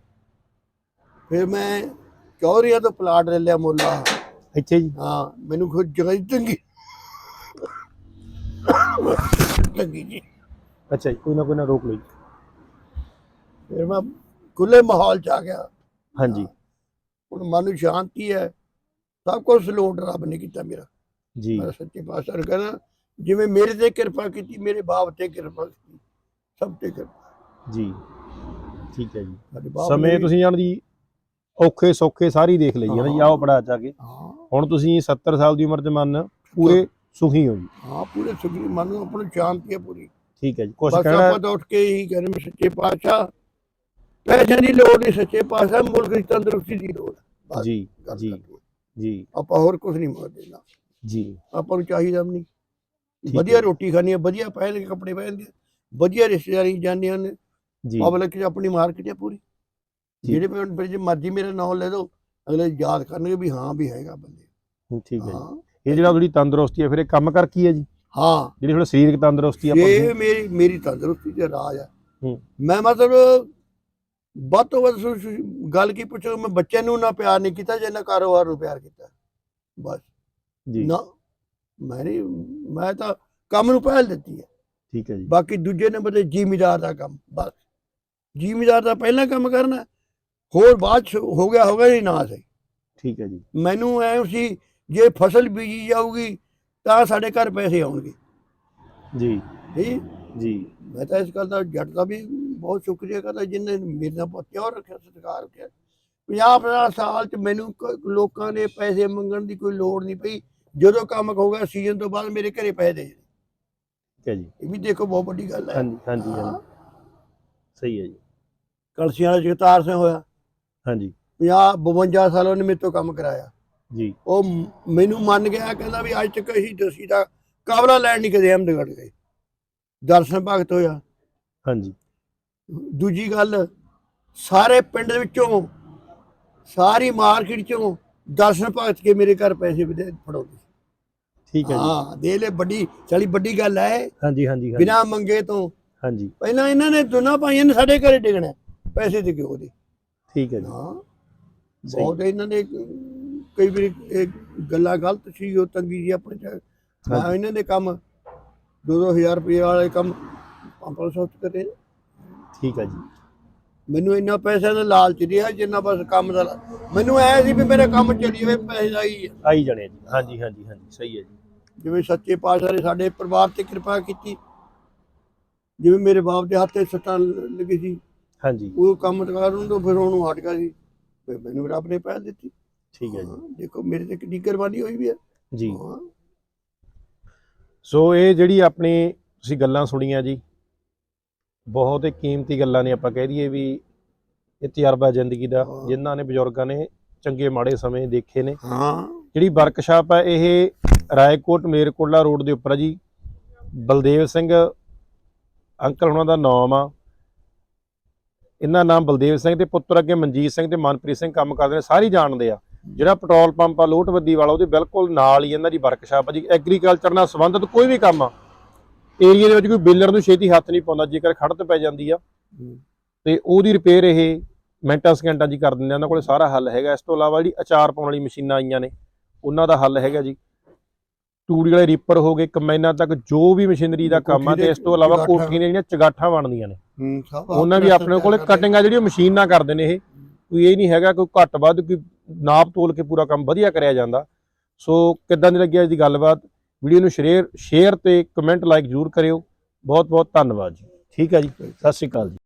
ਫਿਰ ਮੈਂ ਚੌਰੀਆ ਤੋਂ ਪਲਾਟ ਲੈ ਲਿਆ ਮੁੱਲਾ ਇੱਥੇ ਜੀ। ਹਾਂ ਮੈਨੂੰ ਖੁਦ ਜਗ੍ਹਾ ਤੰਗੀ ਤੰਗੀ ਜੀ। ਅੱਛਾ ਜੀ ਕੋਈ ਨਾ ਕੋਈ ਨਾ ਰੋਕ ਜੀ। ਫਿਰ ਮੈਂ ਖੁੱਲੇ ਮਾਹੌਲ ਚ ਆ ਗਿਆ। ਹਾਂਜੀ। ਹੁਣ ਮਨ ਨੂੰ ਸ਼ਾਂਤੀ ਹੈ। ਸਭ ਕੁਝ ਲੋਟ ਰੱਬ ਨੇ ਕੀਤਾ ਮੇਰਾ। ਜੀ। ਮੈਂ ਸੱਚੇ ਪਾਤਸ਼ਾਹ ਨੂੰ ਕਹਿੰਦਾ ਜਿਵੇਂ ਮੇਰੇ ਤੇ ਕਿਰਪਾ ਕੀਤੀ ਮੇਰੇ ਬਾਪ ਤੇ ਕਿਰਪਾ ਕੀਤੀ ਸਭ ਤੇ ਕਿਰਪਾ। ਜੀ। ਠੀਕ ਹੈ ਜੀ। ਸਮੇਂ ਤੁਸੀਂ ਜਾਣ ਦੀ ਔਖੇ ਸੌਖੇ ਸਾਰੀ ਦੇਖ ਲਈ ਹੈ ਨਾ ਜੀ ਆਓ ਪੜਾ ਚਾ ਕੇ। ਹੁਣ ਤੁਸੀਂ 70 ਸਾਲ ਦੀ ਉਮਰ ਦੇ ਮਨ ਪੂਰੇ ਸੁਖੀ ਹੋ ਜੀ। ਹਾਂ ਪੂਰੇ ਸੁਖੀ। ਮਨ ਨੂੰ ਆਪਣੀ ਸ਼ਾਂਤੀ ਹੈ ਪੂਰੀ। ਠੀਕ ਹੈ ਜੀ ਕੁਝ ਬਸ ਕਹਿਣਾ? ਆਪਾਂ ਤਾਂ ਉੱਠ ਕੇ ਹੀ ਕਹਿੰਦੇ ਮੈਂ ਸੱਚੇ ਪਾਤਸ਼ਾਹ ਪੈਸੇ ਦੀ ਲੋੜ ਨਹੀਂ ਸੱਚੇ ਪਾਤਸ਼ਾਹ ਮੁਲਕ ਦੀ ਤੰਦਰੁਸਤੀ ਦੀ ਲੋੜ ਹੈ। ਬਸ ਜੀ ਗੱਲ ਜੀ ਖਤਮ। ਜੀ। ਆਪਾਂ ਹੋਰ ਕੁਝ ਨਹੀਂ ਮੰਗਦੇ ਨਾ ਜੀ। ਆਪਾਂ ਨੂੰ ਚਾਹੀਦਾ ਵੀ ਨਹੀਂ। ਠੀਕ ਵਧੀਆ ਹੈ। ਰੋਟੀ ਖਾਣੀ ਹੈ ਵਧੀਆ ਪਹਿਨ ਕੇ ਕੱਪੜੇ ਪਹਿਨਦੇ ਵਧੀਆ ਰਿਸ਼ਤੇਦਾਰੀ ਜਾਂਦੀਆਂ ਨੇ। ਜੀ। ਪਬਲਿਕ ਚ ਆਪਣੀ ਮਾਰਕੀਟ ਹੈ ਪੂਰੀ। ਜੀ। ਜਿਹੜੇ ਪਿੰਡ ਜੇ ਮਰਜ਼ੀ ਮੇਰਾ ਨਾਮ ਲੈ ਦੋ ਅਗਲੇ ਯਾਦ ਕਰਨਗੇ ਵੀ ਹਾਂ ਵੀ ਹੈਗਾ ਬੰਦੇ। ਠੀਕ ਹੈ ਜੀ। ਹਾਂ। ਇਹ ਜਿਹੜਾ ਤੁਹਾਡੀ ਤੰਦਰੁਸਤੀ ਹੈ ਫਿਰ ਇਹ ਕੰਮ ਕਰ ਕੀ ਹੈ ਜੀ? ਹਾਂ। ਜਿਹੜੀ ਤੁਹਾਡੀ ਸਰੀਰਕ ਤੰਦਰੁਸਤੀ ਆਪਾਂ ਇਹ ਮੇਰੀ ਮੇਰੀ ਤੰਦਰੁਸਤੀ ਦਾ ਰਾਜ ਹੈ। ਹੂੰ। ਮੈਂ ਮਤਲਬ ਵੱਧ ਤੋਂ ਵੱਧ ਗੱਲ ਕੀ ਪੁੱਛੋ ਮੈਂ ਬੱਚੇ ਨੂੰ ਨਾ ਪਿਆਰ ਨਹੀਂ ਕੀਤਾ ਜਿੰਨਾ ਕਾਰੋਬਾਰ ਨੂੰ ਪਿਆਰ ਕੀਤਾ। ਬਸ। ਜੀ। ਨਾ ਮੈਂ ਨਹੀਂ ਮੈਂ ਤਾਂ ਕੰਮ ਨੂੰ ਪਹਿਲ ਦਿੱਤੀ ਹੈ। ਠੀਕ ਹੈ ਜੀ। ਬਾਕੀ ਦੂਜੇ ਨੰਬਰ ਤੇ ਜ਼ਿਮੀਦਾਰ ਦਾ ਕੰਮ ਬਸ। ਜ਼ਿਮੀਦਾਰ ਦਾ ਪਹਿਲਾਂ ਕੰਮ ਕਰਨਾ ਹੋਰ ਬਾਅਦ ਹੋ ਗਿਆ ਹੋਗਾ ਨਹੀਂ ਨਾ ਸਹੀ। ਠੀਕ ਹੈ ਜੀ। ਮੈਨੂੰ ਐ ਸੀ ਜੇ ਫਸਲ ਬੀਜੀ ਜਾਊਗੀ ਤਾਂ ਸਾਡੇ ਘਰ ਪੈਸੇ ਆਉਣਗੇ। ਜੀ। ਠੀਕ ਜੀ। ਮੈਂ ਤਾਂ ਇਸ ਗੱਲ ਦਾ ਜੱਟ ਦਾ ਵੀ ਬਹੁਤ ਸ਼ੁਕਰੀਆ ਕਰਦਾ ਜਿਨਨੇ ਮੇਰੇ ਨਾਲ ਬਹੁਤ ਪਿਆਰ ਰੱਖਿਆ ਸਤਿਕਾਰ ਰੱਖਿਆ। 50 50 ਸਾਲ ਚ ਮੈਨੂੰ ਲੋਕਾਂ ਨੇ ਪੈਸੇ ਮੰਗਣ ਦੀ ਕੋਈ ਲੋੜ ਨਹੀਂ ਪਈ। ਜਦੋਂ ਕੰਮ ਹੋ ਗਿਆ ਸੀਜ਼ਨ ਤੋਂ ਬਾਅਦ ਮੇਰੇ ਘਰੇ ਪੈਸੇ ਦੇ ਠੀਕ ਹੈ ਜੀ। ਇਹ ਵੀ ਦੇਖੋ ਬਹੁਤ ਵੱਡੀ ਗੱਲ ਹੈ। ਹਾਂਜੀ ਹਾਂਜੀ ਹਾਂ। ਹਾਂਜੀ ਸਹੀ ਹੈ ਜੀ। ਕਲਸੀਆਂ ਵਾਲਾ ਜਗਤਾਰ ਸਿੰਘ ਹੋਇਆ। ਹਾਂਜੀ। 50 52 ਸਾਲ ਉਹਨੇ ਮੇਰੇ ਤੋਂ ਕੰਮ ਕਰਾਇਆ। ਜੀ। ਉਹ ਮੈਨੂੰ ਮੰਨ ਗਿਆ ਕਹਿੰਦਾ ਵੀ ਅੱਜ ਤੱਕ ਅਸੀਂ ਦਸੀ ਦਾ ਕਾਬਲਾ ਲੈਣ ਨਹੀਂ ਕਦੇ ਅਹਿਮਦਗੜ੍ਹ ਗਏ। ਦਰਸ਼ਨ ਭਗਤ ਹੋਇਆ। ਹਾਂਜੀ। ਦੂਜੀ ਗੱਲ ਸਾਰੇ ਪਿੰਡ ਦੇ ਵਿੱਚੋਂ ਸਾਰੀ ਮਾਰਕੀਟ ਚੋਂ ਦਰਸ਼ਨ ਭਗਤ ਕੇ ਮੇਰੇ ਘਰ ਪੈਸੇ ਵੀ ਦੇ ਫੜਾਉਂਦੇ। ਠੀਕ ਹੈ ਜੀ। ਹਾਂ ਦੇ ਲੈ ਵੱਡੀ ਚਲੀ ਵੱਡੀ ਗੱਲ ਹੈ। ਹਾਂਜੀ ਹਾਂਜੀ ਬਿਨਾ ਮੰਗੇ ਤੋਂ। ਹਾਂਜੀ। ਪਹਿਲਾਂ ਇਹਨਾਂ ਨੇ ਦੋਨਾਂ ਭਾਈਆਂ ਨੇ ਸਾਡੇ ਘਰੇ ਡਿਗਣਾ ਪੈਸੇ ਦੇ ਕੇ ਉਹਦੇ। ਠੀਕ ਹੈ ਜੀ। ਹਾਂ। ਬਹੁਤ ਇਹਨਾਂ ਨੇ ਕਈ ਵਾਰੀ ਇਹ ਗੱਲਾਂ ਗਲਤ ਸੀ ਉਹ ਤੰਗੀ ਜੀ ਆਪਣੇ ਚ ਹਾਂਜੀ। ਇਹਨਾਂ ਦੇ ਕੰਮ। 2-2000 ਰੁਪਏ ਵਾਲੇ ਕੰਮ 500 ਕਰੇ। ਠੀਕ ਹੈ ਜੀ। ਮੈਨੂੰ ਇੰਨਾ ਪੈਸੇ ਦਾ ਲਾਲਚ ਰਿਹਾ ਜਿੰਨਾ ਬਸ ਕੰਮ ਦਾ ਲਾ- ਮੈਨੂੰ ਐ ਸੀ ਵੀ ਮੇਰਾ ਕੰਮ ਚੱਲੀ ਜਾਵੇ ਪੈਸੇ ਦਾ ਹੀ ਹੈ। ਆਈ ਜਾਣੇ ਜੀ। ਹਾਂਜੀ ਹਾਂਜੀ ਹਾਂਜੀ ਸਹੀ ਹੈ ਜੀ। ਜਿਵੇਂ ਸੱਚੇ ਪਾਤਸ਼ਾਹ ਨੇ ਸਾਡੇ ਪਰਿਵਾਰ ਤੇ ਕਿਰਪਾ ਕੀਤੀ। ਜਿਵੇਂ ਮੇਰੇ ਬਾਪ ਦੇ ਹੱਥ ਤੇ ਸੱਟਾਂ ਲ- ਲੱਗੀ ਸੀ। ਹਾਂਜੀ। ਉਹ ਕੰਮ ਕਰਨ ਤੋਂ ਫਿਰ ਉਹਨੂੰ ਹਟ ਗਿਆ ਸੀ। ਫਿਰ ਮੈਨੂੰ ਰੱਬ ਨੇ ਪਹਿਲ ਦਿੱਤੀ। ਠੀਕ ਹੈ ਜੀ। ਹਾਂ, ਦੇਖੋ ਮੇਰੇ ਤੇ ਕਿੰਨੀ ਕੁਰਬਾਨੀ ਹੋਈ ਵੀ ਹੈ। ਜੀ। ਹਾਂ। ਸੋ ਇਹ ਜਿਹੜੀ ਆਪਣੀ ਤੁਸੀਂ ਗੱਲਾਂ ਸੁਣੀਆਂ ਜੀ ਬਹੁਤ ਹੀ ਕੀਮਤੀ ਗੱਲਾਂ ਨੇ ਆਪਾਂ ਕਹਿ ਦਈਏ ਵੀ ਇਹ ਤਜਰਬਾ ਜ਼ਿੰਦਗੀ ਦਾ ਹਾਂ। ਜਿਨ੍ਹਾਂ ਨੇ ਬਜ਼ੁਰਗਾਂ ਨੇ ਚੰਗੇ ਮਾੜੇ ਸਮੇਂ ਦੇਖੇ ਨੇ। ਹਾਂ। ਜਿਹੜੀ ਵਰਕਸ਼ਾਪ ਹੈ ਇਹ ਰਾਏਕੋਟ ਮੇਰਕੋਟਲਾ ਰੋਡ ਦੇ ਉੱਪਰ ਆ ਜੀ। ਬਲਦੇਵ ਸਿੰਘ ਅੰਕਲ ਉਹਨਾਂ ਦਾ ਨਾਮ ਆ। ਇਹਨਾਂ ਨਾਮ ਬਲਦੇਵ ਸਿੰਘ ਤੇ ਪੁੱਤਰ ਅੱਗੇ ਮਨਜੀਤ ਸਿੰਘ ਤੇ ਮਨਪ੍ਰੀਤ ਸਿੰਘ ਕੰਮ ਕਰਦੇ ਨੇ ਸਾਰੇ ਹੀ ਜਾਣਦੇ ਆ। ਜਿਹੜਾ ਪੈਟਰੋਲ ਪੰਪ ਆ ਲੋਟਵੱਦੀ ਵਾਲਾ ਉਹਦੇ ਬਿਲਕੁਲ ਨਾਲ ਹੀ ਇਹਨਾਂ ਦੀ ਵਰਕਸ਼ਾਪ ਆ ਜੀ। ਐਗਰੀਕਲਚਰ ਨਾਲ ਸੰਬੰਧਿਤ ਕੋਈ ਵੀ ਕੰਮ ਆ ਏਰੀਆ ਦੇ ਵਿੱਚ ਕੋਈ ਬੇਲਰ ਨੂੰ ਛੇਤੀ ਹੱਥ ਨਹੀਂ ਪਾਉਂਦਾ ਜੇਕਰ ਖੜਤ ਪੈ ਜਾਂਦੀ ਆ ਤੇ ਉਹਦੀ ਰਿਪੇਅਰ ਇਹ ਮਿੰਟਾਂ ਸਕਿੰਟਾਂ ਹੀ ਕਰ ਦਿੰਦੇ ਆ। ਉਹਨਾਂ ਕੋਲੇ ਸਾਰਾ ਹੱਲ ਹੈਗਾ। ਇਸ ਤੋਂ ਇਲਾਵਾ ਜਿਹੜੀ ਅਚਾਰ ਪਾਉਣ ਵਾਲੀ ਮਸ਼ੀਨਾਂ ਆਈਆਂ ਨੇ ਉਹਨਾਂ ਦਾ ਹੱਲ ਹੈਗਾ ਜੀ। ਤੂੜੀ ਵਾਲੇ ਰੀਪਰ ਹੋ ਗਏ ਕੰਬਾਈਨਾਂ ਤੱਕ ਜੋ ਵੀ ਮਸ਼ੀਨਰੀ ਦਾ ਕੰਮ ਆ ਤੇ ਇਸ ਤੋਂ ਇਲਾਵਾ। ਕੋਠੀਆਂ ਜਿਹੜੀਆਂ ਚਗਾਠਾਂ ਬਣਦੀਆਂ ਨੇ। ਹੂੰ ਸਭ ਉਹਨਾਂ ਵੀ ਆਪਣੇ ਕੋਲੇ ਕਟਿੰਗ ਆ ਜਿਹੜੀ ਉਹ ਮਸ਼ੀਨ ਨਾਲ ਕਰਦੇ ਨੇ ਇਹ। ਕੋਈ ਇਹ ਨਹੀਂ ਹੈਗਾ ਕੋਈ ਘੱਟ ਵੱਧ ਕੋਈ ਨਾਪ ਤੋਲ ਕੇ ਪੂਰਾ ਕੰਮ ਵਧੀਆ ਕਰਿਆ ਜਾਂਦਾ। ਸੋ ਕਿੱਦਾਂ ਦੀ ਲੱਗੀ ਅੱਜ ਦੀ ਗੱਲਬਾਤ? ਵੀਡੀਓ ਨੂੰ ਸ਼ੇਅਰ ਸ਼ੇਅਰ ਤੇ ਕਮੈਂਟ ਲਾਈਕ ਜ਼ਰੂਰ ਕਰਿਓ। ਬਹੁਤ ਬਹੁਤ ਧੰਨਵਾਦ ਜੀ। ਠੀਕ ਹੈ ਜੀ। ਸਤਿ ਸ਼੍ਰੀ ਅਕਾਲ ਜੀ।